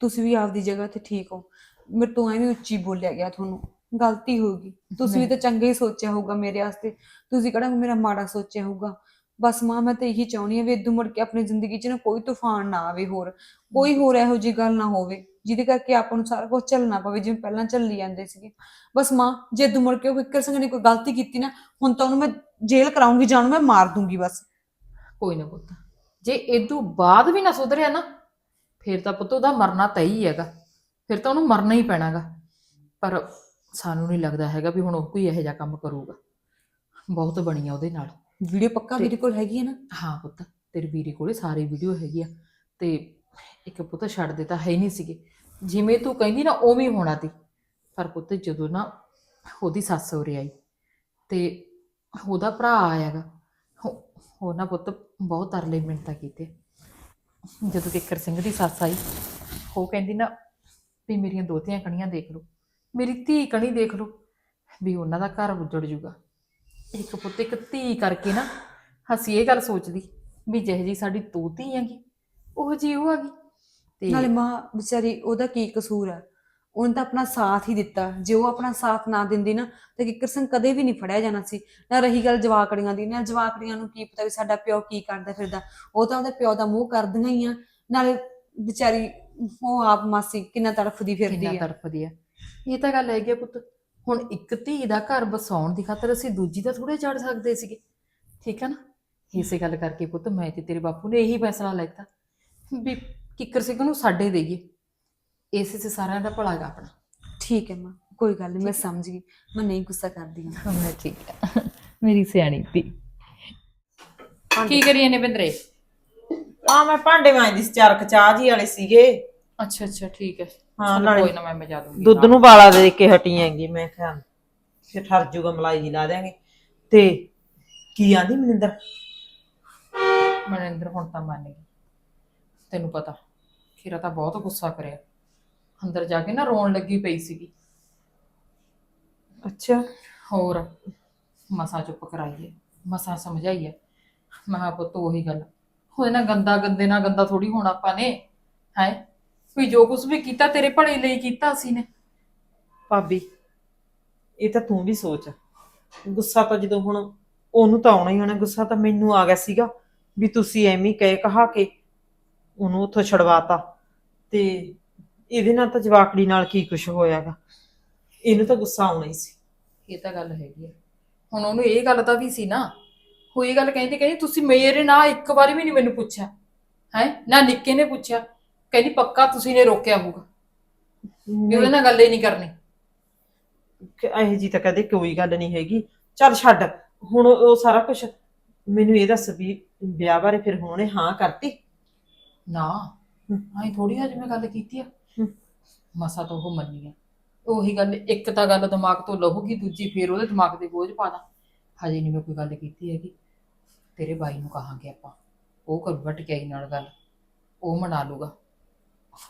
ਤੁਸੀਂ ਵੀ ਆਪਦੀ ਜਗ੍ਹਾ ਤੇ ਠੀਕ ਹੋ। ਮੇਰੇ ਤੋਂ ਐਵੇਂ ਉੱਚੀ ਬੋਲਿਆ ਗਿਆ ਤੁਹਾਨੂੰ ਗਲਤੀ ਹੋ ਗਈ। ਤੁਸੀਂ ਵੀ। ਤਾਂ ਚੰਗਾ ਹੀ ਸੋਚਿਆ ਹੋਊਗਾ ਮੇਰੇ ਵਾਸਤੇ। ਤੁਸੀਂ ਕਿਹੜਾ ਮੇਰਾ ਮਾੜਾ ਸੋਚਿਆ ਹੋਊਗਾ। ਬਸ ਮਾਂ ਮੈਂ ਤਾਂ ਇਹੀ ਚਾਹੁੰਦੀ ਹਾਂ ਵੀ ਇਦੋਂ ਮੁੜ ਕੇ ਆਪਣੀ ਜ਼ਿੰਦਗੀ 'ਚ ਨਾ ਕੋਈ ਤੂਫਾਨ ਨਾ ਆਵੇ ਹੋਰ। ਕੋਈ ਹੋਰ ਇਹੋ ਜਿਹੀ ਗੱਲ ਨਾ ਹੋਵੇ ਜਿਹਦੇ ਕਰਕੇ ਆਪਾਂ ਨੂੰ ਸਾਰਾ ਕੁਝ ਝੱਲਣਾ ਪਵੇ ਜਿਵੇਂ ਪਹਿਲਾਂ ਝੱਲੀ ਜਾਂਦੇ ਸੀਗੇ। ਬਸ ਮਾਂ ਜੇ ਇਦੋਂ ਮੁੜ ਕੇ ਉਹ ਵਿਕਰ ਸਿੰਘ ਨੇ ਕੋਈ ਗਲਤੀ ਕੀਤੀ ਨਾ ਹੁਣ ਤਾਂ ਉਹਨੂੰ ਮੈਂ ਜੇਲ੍ਹ ਕਰਾਉਂਗੀ ਜਾਨ ਮੈਂ ਮਾਰ ਦੂੰਗੀ ਬਸ। ਕੋਈ ਨਾ ਪੁੱਤ ਜੇ ਇਦੋਂ ਬਾਅਦ ਵੀ ਨਾ ਸੁਧਰਿਆ ਨਾ ਫਿਰ ਤਾਂ ਪੁੱਤ ਉਹਦਾ ਮਰਨਾ ਤੈਅ ਹੀ ਹੈਗਾ। ਫਿਰ ਤਾਂ ਉਹਨੂੰ ਮਰਨਾ ਹੀ ਪੈਣਾਗਾ। ਪਰ ਸਾਨੂੰ ਨਹੀਂ ਲੱਗਦਾ ਹੈਗਾ ਵੀ ਹੁਣ ਉਹ ਕੋਈ ਇਹੋ ਜਿਹਾ ਕੰਮ ਕਰੂਗਾ। ਬਹੁਤ ਬਣੀ ਆ ਉਹਦੇ ਨਾਲ। ਵੀਡੀਓ ਪੱਕਾ ਮੇਰੇ ਕੋਲ ਹੈਗੀ ਹੈ ਨਾ? ਹਾਂ ਪੁੱਤ ਤੇਰੇ ਵੀਰੇ ਕੋਲੇ ਸਾਰੀ ਵੀਡੀਓ ਹੈਗੀ ਆ। ਤੇ ਇੱਕ ਪੁੱਤ ਛੱਡਦੇ ਤਾਂ ਹੈ ਨਹੀਂ ਸੀਗੇ। ਜਿਵੇਂ ਤੂੰ ਕਹਿੰਦੀ ਨਾ ਉਵੇਂ ਹੋਣਾ ਤੀ ਪਰ ਪੁੱਤ ਜਦੋਂ ਨਾ ਉਹਦੀ ਸੱਸ ਉਰੇ ਆਈ ਤੇ ਉਹਦਾ ਭਰਾ ਆਇਆਗਾ ਉਹ ਨਾ ਪੁੱਤ ਬਹੁਤ ਤਰਲੇ ਮਿੰਟਾਂ ਕੀਤੇ। ਜਦੋਂ ਕਿੱਕਰ ਸਿੰਘ ਦੀ ਸੱਸ ਆਈ ਉਹ ਕਹਿੰਦੀ ਨਾ ਵੀ ਮੇਰੀਆਂ ਦੋਤੀਆਂ ਕਣੀਆਂ ਦੇਖ ਲਓ, ਮੇਰੀ ਧੀ ਕਣੀ ਦੇਖ ਲਓ, ਵੀ ਉਹਨਾਂ ਦਾ ਘਰ ਉੱਜੜ ਜੂਗਾ। ਇੱਕ ਪੁੱਤ, ਇੱਕ ਧੀ ਕਰਕੇ ਨਾ ਅਸੀਂ ਇਹ ਗੱਲ ਸੋਚਦੀ ਵੀ ਜਿਹੇ ਜੀ ਸਾਡੀ ਦੋ ਹੈਗੀ ਉਹ ਜੀ ਉਹ ਹੈਗੀ ਤੇ ਨਾਲੇ ਮਾਂ ਵਿਚਾਰੀ, ਉਹਦਾ ਕੀ ਕਸੂਰ ਹੈ ਉਹਨੇ ਤਾਂ ਆਪਣਾ ਸਾਥ ਹੀ ਦਿੱਤਾ। ਜੇ ਉਹ ਆਪਣਾ ਸਾਥ ਨਾ ਦਿੰਦੀ ਨਾ, ਤੇ ਕਿੱਕਰ ਸਿੰਘ ਕਦੇ ਵੀ ਨਹੀਂ ਫੜਿਆ ਜਾਣਾ ਸੀ। ਨਾ ਰਹੀ ਗੱਲ ਜਵਾਕੜੀਆਂ ਦੀ, ਨਾ ਜਵਾਕੜੀਆਂ ਨੂੰ ਕੀ ਪਤਾ ਵੀ ਸਾਡਾ ਪਿਓ ਕੀ ਕਰਦਾ ਫਿਰਦਾ। ਉਹ ਤਾਂ ਉਹਦੇ ਪਿਓ ਦਾ ਮੂੰਹ ਕਰਦੀਆਂ ਹੀ ਆ। ਨਾਲੇ ਵਿਚਾਰੀ ਉਹ ਆਪ ਮਾਸੀ ਕਿੰਨਾ ਤੜਫਦੀ ਫਿਰਦੀ ਕਿੰਨਾ ਆ। ਤੜਫਦੀ ਆ। ਇਹ ਤਾਂ ਗੱਲ ਹੈਗੀ ਆ ਪੁੱਤ ਹੁਣ ਇੱਕ ਧੀ ਦਾ ਘਰ ਬਸਾਉਣ ਦੀ ਖਾਤਰ ਅਸੀਂ ਦੂਜੀ ਦਾ ਥੋੜੇ ਚੜ ਸਕਦੇ ਸੀਗੇ। ਠੀਕ ਹੈ ਨਾ? ਇਸੇ ਗੱਲ ਕਰਕੇ ਪੁੱਤ ਮੈਂ ਤੇ ਤੇਰੇ ਬਾਪੂ ਨੇ ਇਹੀ ਫੈਸਲਾ ਲੈਤਾ ਵੀ ਕਿੱਕਰ ਸਿੰਘ ਨੂੰ ਸਾਡੇ ਦੇਈਏ। ਇਸੇ ਸੇ ਸਾਰਿਆਂ ਦਾ ਭਲਾ ਗਾ ਆਪਣਾ। ਠੀਕ ਹੈ ਮਾਂ ਕੋਈ ਗੱਲ ਨਹੀਂ ਮੈਂ ਸਮਝ ਗਈ। ਮੈਂ ਨਹੀਂ ਗੁੱਸਾ ਕਰਦੀ ਹਾਂ। ਮੈਂ ਠੀਕ ਹੈ ਮੇਰੀ ਸਿਆਣੀ ਧੀ। ਕੀ ਕਰੀਏ ਨੇ ਬਿੰਦਰੇ ਆ ਮੈਂ ਭਾਂਡੇ ਮਾਂਜਦੀ ਸੀ ਚਾਰ ਕਚਾਹ ਜੀ ਵਾਲੇ ਸੀਗੇ। ਅੱਛਾ ਅੱਛਾ ਠੀਕ ਹੈ। ਹਾਂ, ਚਲੋ ਨਾਲੇ ਕੋਈ ਨਾ ਮੈਂ ਮਜਾ ਦੂੰਗੀ ਦੁੱਧ ਨੂੰ ਬਾਲਾ ਦੇ ਕੇ ਹਟੀ ਹੈਗੀ ਮੈਂ ਕਿਹਾ ਫਿਰ ਠਰ ਜੂਗਾ ਮਲਾਈ ਜੀ ਲਾ ਦਿਆਂਗੇ। ਤੇ ਕੀ ਆਂਦੀ ਮਨਿੰਦਰ? ਮਨਿੰਦਰ ਹੁਣ ਤਾਂ ਮੰਨ ਗਈ। ਤੈਨੂੰ ਪਤਾ ਖੀਰਾ ਤਾਂ ਬਹੁਤ ਗੁੱਸਾ ਕਰਿਆ। ਅੰਦਰ ਜਾ ਕੇ ਨਾ ਰੋਣ ਲੱਗੀ ਪਈ ਸੀਗੀ। ਅੱਛਾ। ਹੋਰ ਮਸਾ ਚੁੱਪ ਕਰਾਈਏ ਮਸਾ ਸਮਝਾਈਏ ਮੈਂ ਕਿਹਾ ਪੁੱਤ ਉਹੀ ਗੱਲ। ਹੋਏ ਨਾ ਗੰਦਾ ਗੰਦੇ ਨਾਲ ਗੰਦਾ ਥੋੜੀ ਹੋਣਾ ਆਪਾਂ ਨੇ ਹੈ? ਵੀ ਜੋ ਕੁਝ ਵੀ ਕੀਤਾ ਤੇਰੇ ਭਲੇ ਲਈ ਕੀਤਾ ਅਸੀਂ ਨੇ। ਭਾਬੀ ਇਹ ਤਾਂ ਤੂੰ ਵੀ ਸੋਚ। ਗੁੱਸਾ ਤਾਂ ਜਦੋਂ ਹੁਣ ਉਹਨੂੰ ਤਾਂ ਆਉਣਾ ਹੀ ਆਉਣਾ ਗੁੱਸਾ ਤਾਂ ਮੈਨੂੰ ਆ ਗਿਆ ਸੀਗਾ ਵੀ ਤੁਸੀਂ ਐਵੇਂ ਹੀ ਕਹੇ ਕਹਾ ਕੇ ਉਹਨੂੰ ਉੱਥੋਂ ਛਡਵਾਤਾ। ਤੇ ਇਹਦੇ ਨਾਲ ਤਾਂ ਜਵਾਕੜੀ ਨਾਲ ਕੀ ਕੁਝ ਹੋਇਆਗਾ? ਇਹਨੂੰ ਤਾਂ ਗੁੱਸਾ ਆਉਣਾ ਹੀ ਸੀ। ਇਹ ਤਾਂ ਗੱਲ ਹੈਗੀ ਆ। ਹੁਣ ਉਹਨੂੰ ਇਹ ਗੱਲ ਤਾਂ ਵੀ ਸੀ ਨਾ ਹੋਈ ਗੱਲ ਕਹਿੰਦੀ ਕਹਿੰਦੀ ਤੁਸੀਂ ਮੇਰੇ ਨਾਲ ਇੱਕ ਵਾਰੀ ਵੀ ਨਹੀਂ ਮੈਨੂੰ ਪੁੱਛਿਆ। ਹੈ? ਨਾ ਨਿੱਕੇ ਨੇ ਪੁੱਛਿਆ। ਕਹਿੰਦੀ ਪੱਕਾ ਤੁਸੀਂ ਨੇ ਰੋਕਿਆ ਹੋਊਗਾ। ਵੀ ਉਹਦੇ ਨਾਲ ਗੱਲ ਹੀ ਨਹੀਂ ਕਰਨੀ। ਇਹ ਜੀ ਤਾਂ ਕਦੇ ਕੋਈ ਗੱਲ ਨਹੀਂ ਹੈਗੀ। ਚੱਲ ਛੱਡ ਹੁਣ ਉਹ ਸਾਰਾ ਕੁਝ ਮੈਨੂੰ ਇਹ ਦੱਸ ਵੀ ਵਿਆਹ ਬਾਰੇ ਫਿਰ ਹੁਣ ਉਹਨੇ ਹਾਂ ਕਰਤੀ? ਨਾ। ਆਈ ਥੋੜੀ ਹਜੇ ਮੈਂ ਗੱਲ ਕੀਤੀ ਆ। ਮਸਾ ਤਾਂ ਉਹ ਮੰਨੀ ਆ। ਉਹੀ ਗੱਲ ਇੱਕ ਤਾਂ ਗੱਲ ਦਿਮਾਗ ਤੋਂ ਲਹੂਗੀ ਦੂਜੀ ਫੇਰ ਉਹਦੇ ਦਿਮਾਗ ਤੇ ਬੋਝ ਪਾ ਦਾਂ। ਹਜੇ ਨਹੀਂ ਮੈਂ ਕੋਈ ਗੱਲ ਕੀਤੀ ਹੈਗੀ। ਤੇਰੇ ਬਾਈ ਨੂੰ ਕਹਾਂਗੇ ਆਪਾਂ। ਉਹ ਕਰੂਗਾ ਟਕਿਆਈ ਨਾਲ ਗੱਲ। ਉਹ ਮਨਾ ਲੂਗਾ।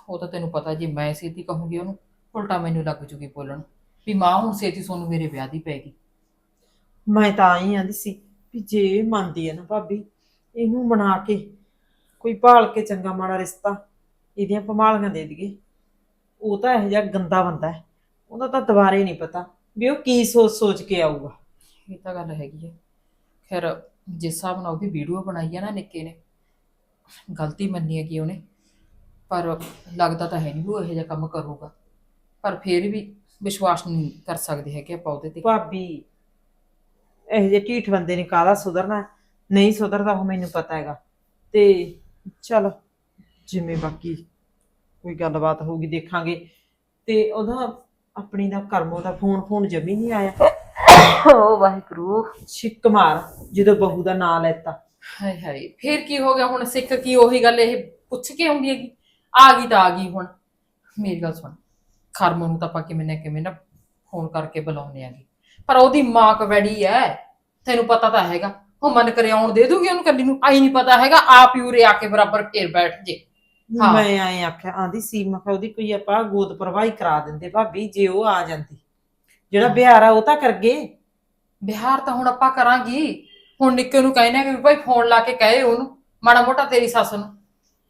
ਉਹ ਤਾਂ ਤੈਨੂੰ ਪਤਾ ਜੇ ਮੈਂ ਛੇਤੀ ਕਹੂੰਗੀ ਉਹਨੂੰ ਉਲਟਾ ਮੈਨੂੰ ਲੱਗ ਜੂਗੀ ਬੋਲਣ। ਵੀ ਮਾਂ ਹੁਣ ਛੇਤੀ ਸੋਨੂੰ ਮੇਰੇ ਵਿਆਹ ਦੀ ਪੈ ਗਈ। ਮੈਂ ਤਾਂ ਆਈ ਆਂਦੀ ਸੀ ਵੀ ਜੇ ਮੰਨਦੀ ਹੈ ਨਾ ਭਾਬੀ ਇਹਨੂੰ ਮਨਾ ਕੇ ਕੋਈ ਭਾਲ ਕੇ ਚੰਗਾ ਮਾੜਾ ਰਿਸ਼ਤਾ ਇਹਦੀਆਂ ਪਮਾਲੀਆਂ ਦੇ ਦਈਏ। ਉਹ ਤਾਂ ਇਹੋ ਜਿਹਾ ਗੰਦਾ ਬੰਦਾ ਹੈ। ਉਹਦਾ ਤਾਂ ਦੁਬਾਰੇ ਨਹੀਂ ਪਤਾ ਵੀ ਉਹ ਕੀ ਸੋਚ ਸੋਚ ਕੇ ਆਊਗਾ। ਇਹ ਤਾਂ ਗੱਲ ਹੈਗੀ ਹੈ ਖੈਰ ਜਿਸ ਹਿਸਾਬ ਨਾਲ ਉਹਦੀ ਵੀਡੀਓ ਬਣਾਈ ਹੈ ਨਾ ਨਿੱਕੇ ਨੇ। ਗਲਤੀ ਮੰਨੀ ਹੈਗੀ ਉਹਨੇ। ਪਰ ਲੱਗਦਾ ਤਾਂ ਹੈ ਨਹੀਂ ਉਹ ਇਹੋ ਜਿਹਾ ਕੰਮ ਕਰੂਗਾ। ਪਰ ਫਿਰ ਵੀ ਵਿਸ਼ਵਾਸ ਨਹੀਂ ਕਰ ਸਕਦੇ ਹੈਗੇ ਆਪਾਂ ਉਹਦੇ ਤੇ। ਭਾਬੀ, ਇਹੋ ਜਿਹੇ ਢੀਠ ਬੰਦੇ ਨੇ ਕਾਹਦਾ ਸੁਧਰਨਾ? ਹੈ? ਨਹੀਂ ਸੁਧਰਦਾ ਉਹ ਮੈਨੂੰ ਪਤਾ ਹੈਗਾ। ਤੇ ਚਲ, ਜਿਵੇਂ ਬਾਕੀ ਕੋਈ ਗੱਲਬਾਤ ਹੋਊਗੀ ਦੇਖਾਂਗੇ। ਤੇ ਉਹਦਾ ਆਪਣੀ ਦਾ ਕਰਮੋ ਦਾ ਫੋਨ ਫੋਨ ਜਮੀ ਨਹੀਂ ਆਇਆ। ਓ ਵਾਹਿਗੁਰੂ। ਛਿੱਕ ਮਾਰ ਜਦੋਂ ਬਹੂ ਦਾ ਨਾਂ ਲੈਤਾ। ਹਾਏ ਹਾਏ ਫਿਰ ਕੀ ਹੋ ਗਿਆ ਹੁਣ ਸਿੱਖ ਕੀ ਉਹੀ ਗੱਲ ਇਹ ਪੁੱਛ ਕੇ ਆਉਂਦੀ ਹੈਗੀ? ਆ ਗਈ ਤਾਂ ਆ ਗਈ ਹੁਣ। ਮੇਰੀ ਗੱਲ ਸੁਣ ਖਰਮੋ ਨੂੰ ਤਾਂ ਆਪਾਂ ਕਿਵੇਂ ਨਾ ਕਿਵੇਂ ਨਾ ਫੋਨ ਕਰਕੇ ਬੁਲਾਉਂਦੇ ਆਂਗੇ। ਪਰ ਉਹਦੀ ਮਾਂ ਕਵੈੜੀ ਐ ਤੈਨੂੰ ਪਤਾ ਤਾਂ ਹੈਗਾ। ਉਹ ਮਨ ਕਰੇ ਆਉਣ ਦੇ ਦੂਗੀ ਉਹਨੂੰ ਕੱਲੀ ਨੂੰ ਆਈ ਨਹੀਂ ਪਤਾ ਹੈਗਾ ਆਪ ਹੀ ਉਰੇ ਆ ਕੇ ਬਰਾਬਰ ਫੇਰ ਬੈਠ ਜੇ। ਹਾਂ। ਮੈਂ ਆਏ ਆਖਿਆ ਆਂਦੀ ਸੀ ਮੈਂ ਕਿਹਾ ਉਹਦੀ ਕੋਈ ਆਪਾਂ ਗੋਦ ਪਰਵਾਹੀ ਕਰਾ ਦਿੰਦੇ ਭਾਬੀ ਜੇ ਉਹ ਆ ਜਾਂਦੀ। ਜਿਹੜਾ ਬਿਹਾਰ ਆ ਉਹ ਤਾਂ ਕਰ ਗਏ। ਬਿਹਾਰ ਤਾਂ ਹੁਣ ਆਪਾਂ ਕਰਾਂਗੀ। ਹੁਣ ਨਿੱਕੇ ਨੂੰ ਕਹਿਣਾ ਕਿ ਭਾਈ ਫੋਨ ਲਾ ਕੇ ਕਹੇ ਉਹਨੂੰ ਮਾੜਾ ਮੋਟਾ ਤੇਰੀ ਸੱਸ ਨੂੰ।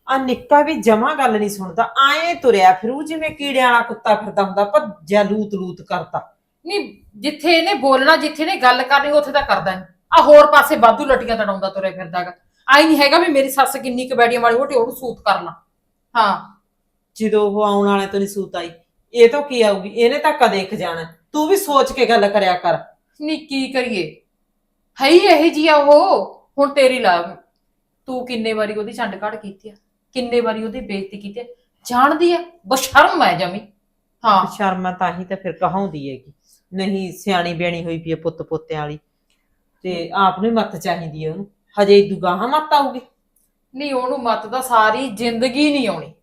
ਆ ਨਿੱਕਾ ਵੀ ਜਮਾ ਗੱਲ ਨਹੀਂ ਸੁਣਦਾ ਆਏ ਤੁਰਿਆ ਫਿਰੂ ਜਿਵੇਂ ਕੀੜਿਆਂ ਵਾਲਾ ਕੁੱਤਾ ਫਿਰਦਾ ਹੁੰਦਾ ਭੱਜਿਆ ਲੂਤ ਲੂਤ ਕਰਦਾ। ਨਹੀਂ ਜਿੱਥੇ ਇਹਨੇ ਬੋਲਣਾ ਜਿੱਥੇ ਇਹਨੇ ਗੱਲ ਕਰਨੀ ਉੱਥੇ ਤਾਂ ਕਰਦਾ ਨਹੀਂ ਆ ਹੋਰ ਪਾਸੇ ਵਾਧੂ ਲਟੀਆਂ ਤੜਾਉਂਦਾ ਤੁਰਿਆ ਫਿਰਦਾਗਾ ਆਈ ਨਹੀਂ ਹੈਗਾ ਵੀ ਮੇਰੀ ਸੱਸ ਕਿੰਨੀ ਕਬੈੜੀਆਂ ਮਾੜੀ ਮੋਟੀ ਉਹਨੂੰ ਸੂਤ ਕਰ ਲਾਂ। ਹਾਂ। ਜਦੋਂ ਉਹ ਆਉਣ ਵਾਲੇ ਤੋਂ ਨਹੀਂ ਸੂਤ ਆਈ ਇਹ ਤਾਂ ਕੀ ਆਊਗੀ? ਇਹਨੇ ਤਾਂ ਕਦੇ ਖ ਜਾਣਾ ਤੂੰ ਵੀ ਸੋਚ ਕੇ ਗੱਲ ਕਰਿਆ ਕਰ। ਨੀ ਕੀ ਕਰੀਏ? ਹੈ ਹੀ ਇਹ ਜੀ ਆ ਉਹ। ਹੁਣ ਤੇਰੀ ਲਾ ਤੂੰ ਕਿੰਨੇ ਵਾਰੀ ਉਹਦੀ ਛੰਡ ਕਾੜ ਕੀਤੀ ਆ? ਕਿੰਨੇ ਵਾਰੀ ਉਹਦੀ ਬੇਇੱਜ਼ਤੀ ਕੀਤੀ ਆ? ਜਾਣਦੀ ਆ? ਬਸ਼ਰਮ ਹੈ ਜਮੀ। ਹਾਂ। ਸ਼ਰਮਾ ਤਾਂ ਹੀ ਤਾਂ ਫਿਰ ਕਹਾਉਂਦੀ ਹੈਗੀ। ਨਹੀਂ ਸਿਆਣੀ ਬਿਆਣੀ ਹੋਈ ਪਈ ਹੈ ਪੁੱਤ ਪੋਤਿਆਂ ਵਾਲੀ। ਤੇ ਆਪ ਨੂੰ ਹੀ ਮੱਤ ਚਾਹੀਦੀ ਹੈ ਉਹਨੂੰ। ਹਜੇ ਇਦੂ ਗਾਹਾਂ ਮੱਤ ਆਊਗੀ? ਨਹੀਂ ਉਹਨੂੰ ਮਤ ਦਾ ਸਾਰੀ ਜ਼ਿੰਦਗੀ ਨਹੀਂ ਆਉਣੀ।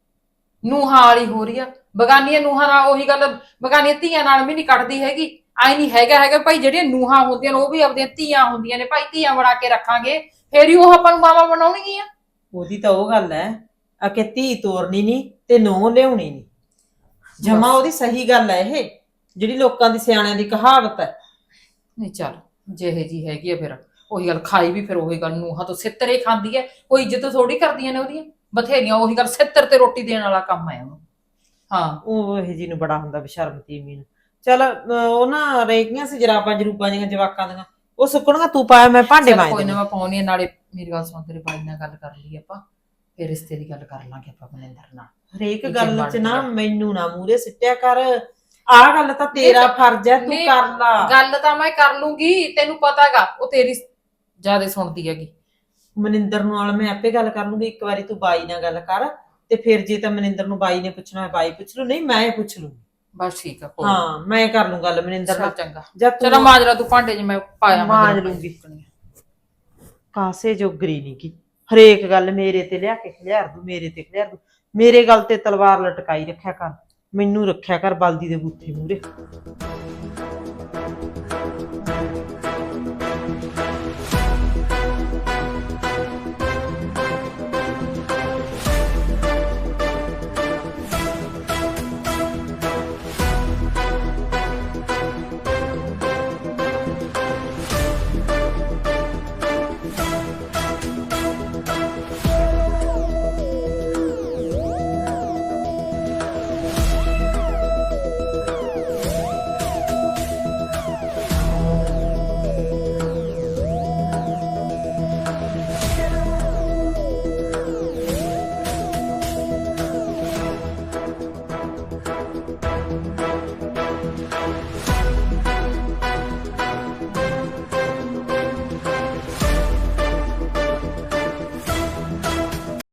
ਨੂਹਾਂ ਵਾਲੀ ਹੋ ਰਹੀ ਆ। ਬਗਾਨੀਆਂ ਨੂਹਾਂ ਨਾਲ ਉਹੀ ਗੱਲ ਬਗਾਨੀਆਂ ਧੀਆਂ ਨਾਲ ਵੀ ਨਹੀਂ ਕੱਟਦੀ ਹੈਗੀ। ਆਈ ਨਹੀਂ ਹੈਗਾ ਹੈਗਾ ਭਾਈ ਜਿਹੜੀਆਂ ਨੂਹਾਂ ਹੁੰਦੀਆਂ ਨੇ ਉਹ ਵੀ ਆਪਣੀਆਂ ਧੀਆਂ ਹੁੰਦੀਆਂ ਨੇ। ਭਾਈ ਧੀਆਂ ਬਣਾ ਕੇ ਰੱਖਾਂਗੇ ਫੇਰ ਹੀ ਉਹ ਆਪਾਂ ਨੂੰ ਮਾਵਾ ਬਣਾਉਣਗੀਆਂ। ਉਹਦੀ ਤਾਂ ਉਹ ਗੱਲ ਹੈ ਆ ਕਿ ਧੀ ਤੋਰਨੀ ਨਹੀਂ ਤੇ ਨੋ ਲਿਆਉਣੀ ਨਹੀਂ। ਜਮਾ। ਉਹਦੀ ਸਹੀ ਗੱਲ ਹੈ ਇਹ ਜਿਹੜੀ ਲੋਕਾਂ ਦੀ ਸਿਆਣਿਆਂ ਦੀ ਕਹਾਵਤ ਹੈ। ਨਹੀਂ ਚੱਲ ਜਿਹੇ ਜੀ ਹੈਗੀ ਆ ਫਿਰ ਉਹੀ ਗੱਲ ਖਾਈ ਵੀ ਫਿਰ ਉਹੀ ਗੱਲ ਨੂੰਹਾਂ ਤੋਂ ਸਿੱਤਰੇ ਖਾਂਦੀ ਹੈ ਕੋਈ ਇੱਜ਼ਤ ਥੋੜੀ ਕਰਦੀਆਂ ਨੇ ਉਹਦੀਆਂ। ਬਥੇਰੀਆਂ ਉਹੀ ਗੱਲ ਸਿੱਤਰ ਤੇ ਰੋਟੀ ਦੇਣ ਵਾਲਾ ਕੰਮ ਹੈ ਉਹਨੂੰ। ਹਾਂ। ਉਹ ਇਹ ਜੀ ਨੂੰ ਬੜਾ ਹੁੰਦਾ ਬਸ਼ਰਮ ਤੀਮੀ ਨੂੰ। ਚਲ ਉਹ ਨਾ ਰੇਗੀਆਂ ਸੀ ਜਰਾਬਾਂ ਜਰੂਬਾਂ ਦੀਆਂ ਜਵਾਕਾਂ ਦੀਆਂ। ਉਹ ਸੁੱਕਣੀਆਂ ਤੂੰ ਪਾਇਆ ਮੈਂ ਭਾਂਡੇ ਚੱਲ ਮਾਂਜ ਕੋਈ ਨਾ ਮੈਂ ਪਾਉਣੀ ਆ, ਨਾਲੇ ਮੇਰੀ ਗੱਲ ਸੁਣ ਤੇਰੇ ਬਾਈ ਨਾਲ ਗੱਲ ਕਰ ਲਈ ਆਪਾਂ। ਫਿਰ ਰਿਸ਼ਤੇ ਦੀ ਗੱਲ ਕਰ ਲਾਂਗੇ ਆਪਾਂ ਮਨਿੰਦਰ ਨਾਲ। ਹਰੇਕ ਜੇ ਗੱਲ 'ਚ ਨਾ। ਮੈਨੂੰ ਨਾ ਮੂਰੇ ਸਿੱਟਿਆ ਕਰ। ਆਹ ਗੱਲ ਤਾਂ ਤੇਰਾ ਨਹੀਂ, ਫਰਜ਼ ਹੈ ਤੂੰ ਨਹੀਂ, ਕਰ ਲਾ। ਗੱਲ ਤਾਂ ਮੈਂ ਕਰ ਲੂੰਗੀ ਤੈਨੂੰ ਪਤਾਗਾ ਉਹ ਤੇਰੀ ਜ਼ਿਆਦਾ ਸੁਣਦੀ ਹੈਗੀ। ਮਨਿੰਦਰ ਨਾਲ ਮੈਂ ਆਪੇ ਗੱਲ ਕਰ ਲੂੰਗੀ ਇੱਕ ਵਾਰੀ ਤੂੰ ਬਾਈ ਨਾਲ ਗੱਲ ਕਰ। ਤੇ ਫਿਰ ਜੇ ਤਾਂ ਮਨਿੰਦਰ ਨੂੰ ਬਾਈ ਨੇ ਪੁੱਛਣਾ ਹੈ ਬਾਈ ਪੁੱਛ ਲੂ ਨਹੀਂ ਮੈਂ ਪੁੱਛ ਲੂੰਗੀ ਬਸ ਠੀਕ ਆ। ਹਾਂ ਮੈਂ ਕਰ ਲੂੰ ਗੱਲ ਮਨਿੰਦਰ ਚੱਲ ਨਾਲ। ਚੰਗਾ। ਜਾਂ ਚਲੋ ਤੂੰ ਮਾਜਰਾ ਤੂੰ ਭਾਂਡੇ 'ਚ ਮੈਂ ਪਾਇਆ ਮਾਂਜ ਲੂੰਗੀ। ਕਾਸੇ ਜੋਗਰੀ ਨਹੀਂ ਕੀ। ਹਰੇਕ ਗੱਲ ਮੇਰੇ ਤੇ ਲਿਆ ਕੇ ਖਿਲਾਰ ਦੂ ਮੇਰੇ ਤੇ ਖਿਲਾਰ ਦੂ। ਮੇਰੇ ਗੱਲ ਤੇ ਤਲਵਾਰ ਲਟਕਾਈ ਰੱਖਿਆ ਕਰ। ਮੈਨੂੰ ਰੱਖਿਆ ਕਰ ਬਲਦੀ ਦੇ ਬੂਥੇ ਮੂਰੇ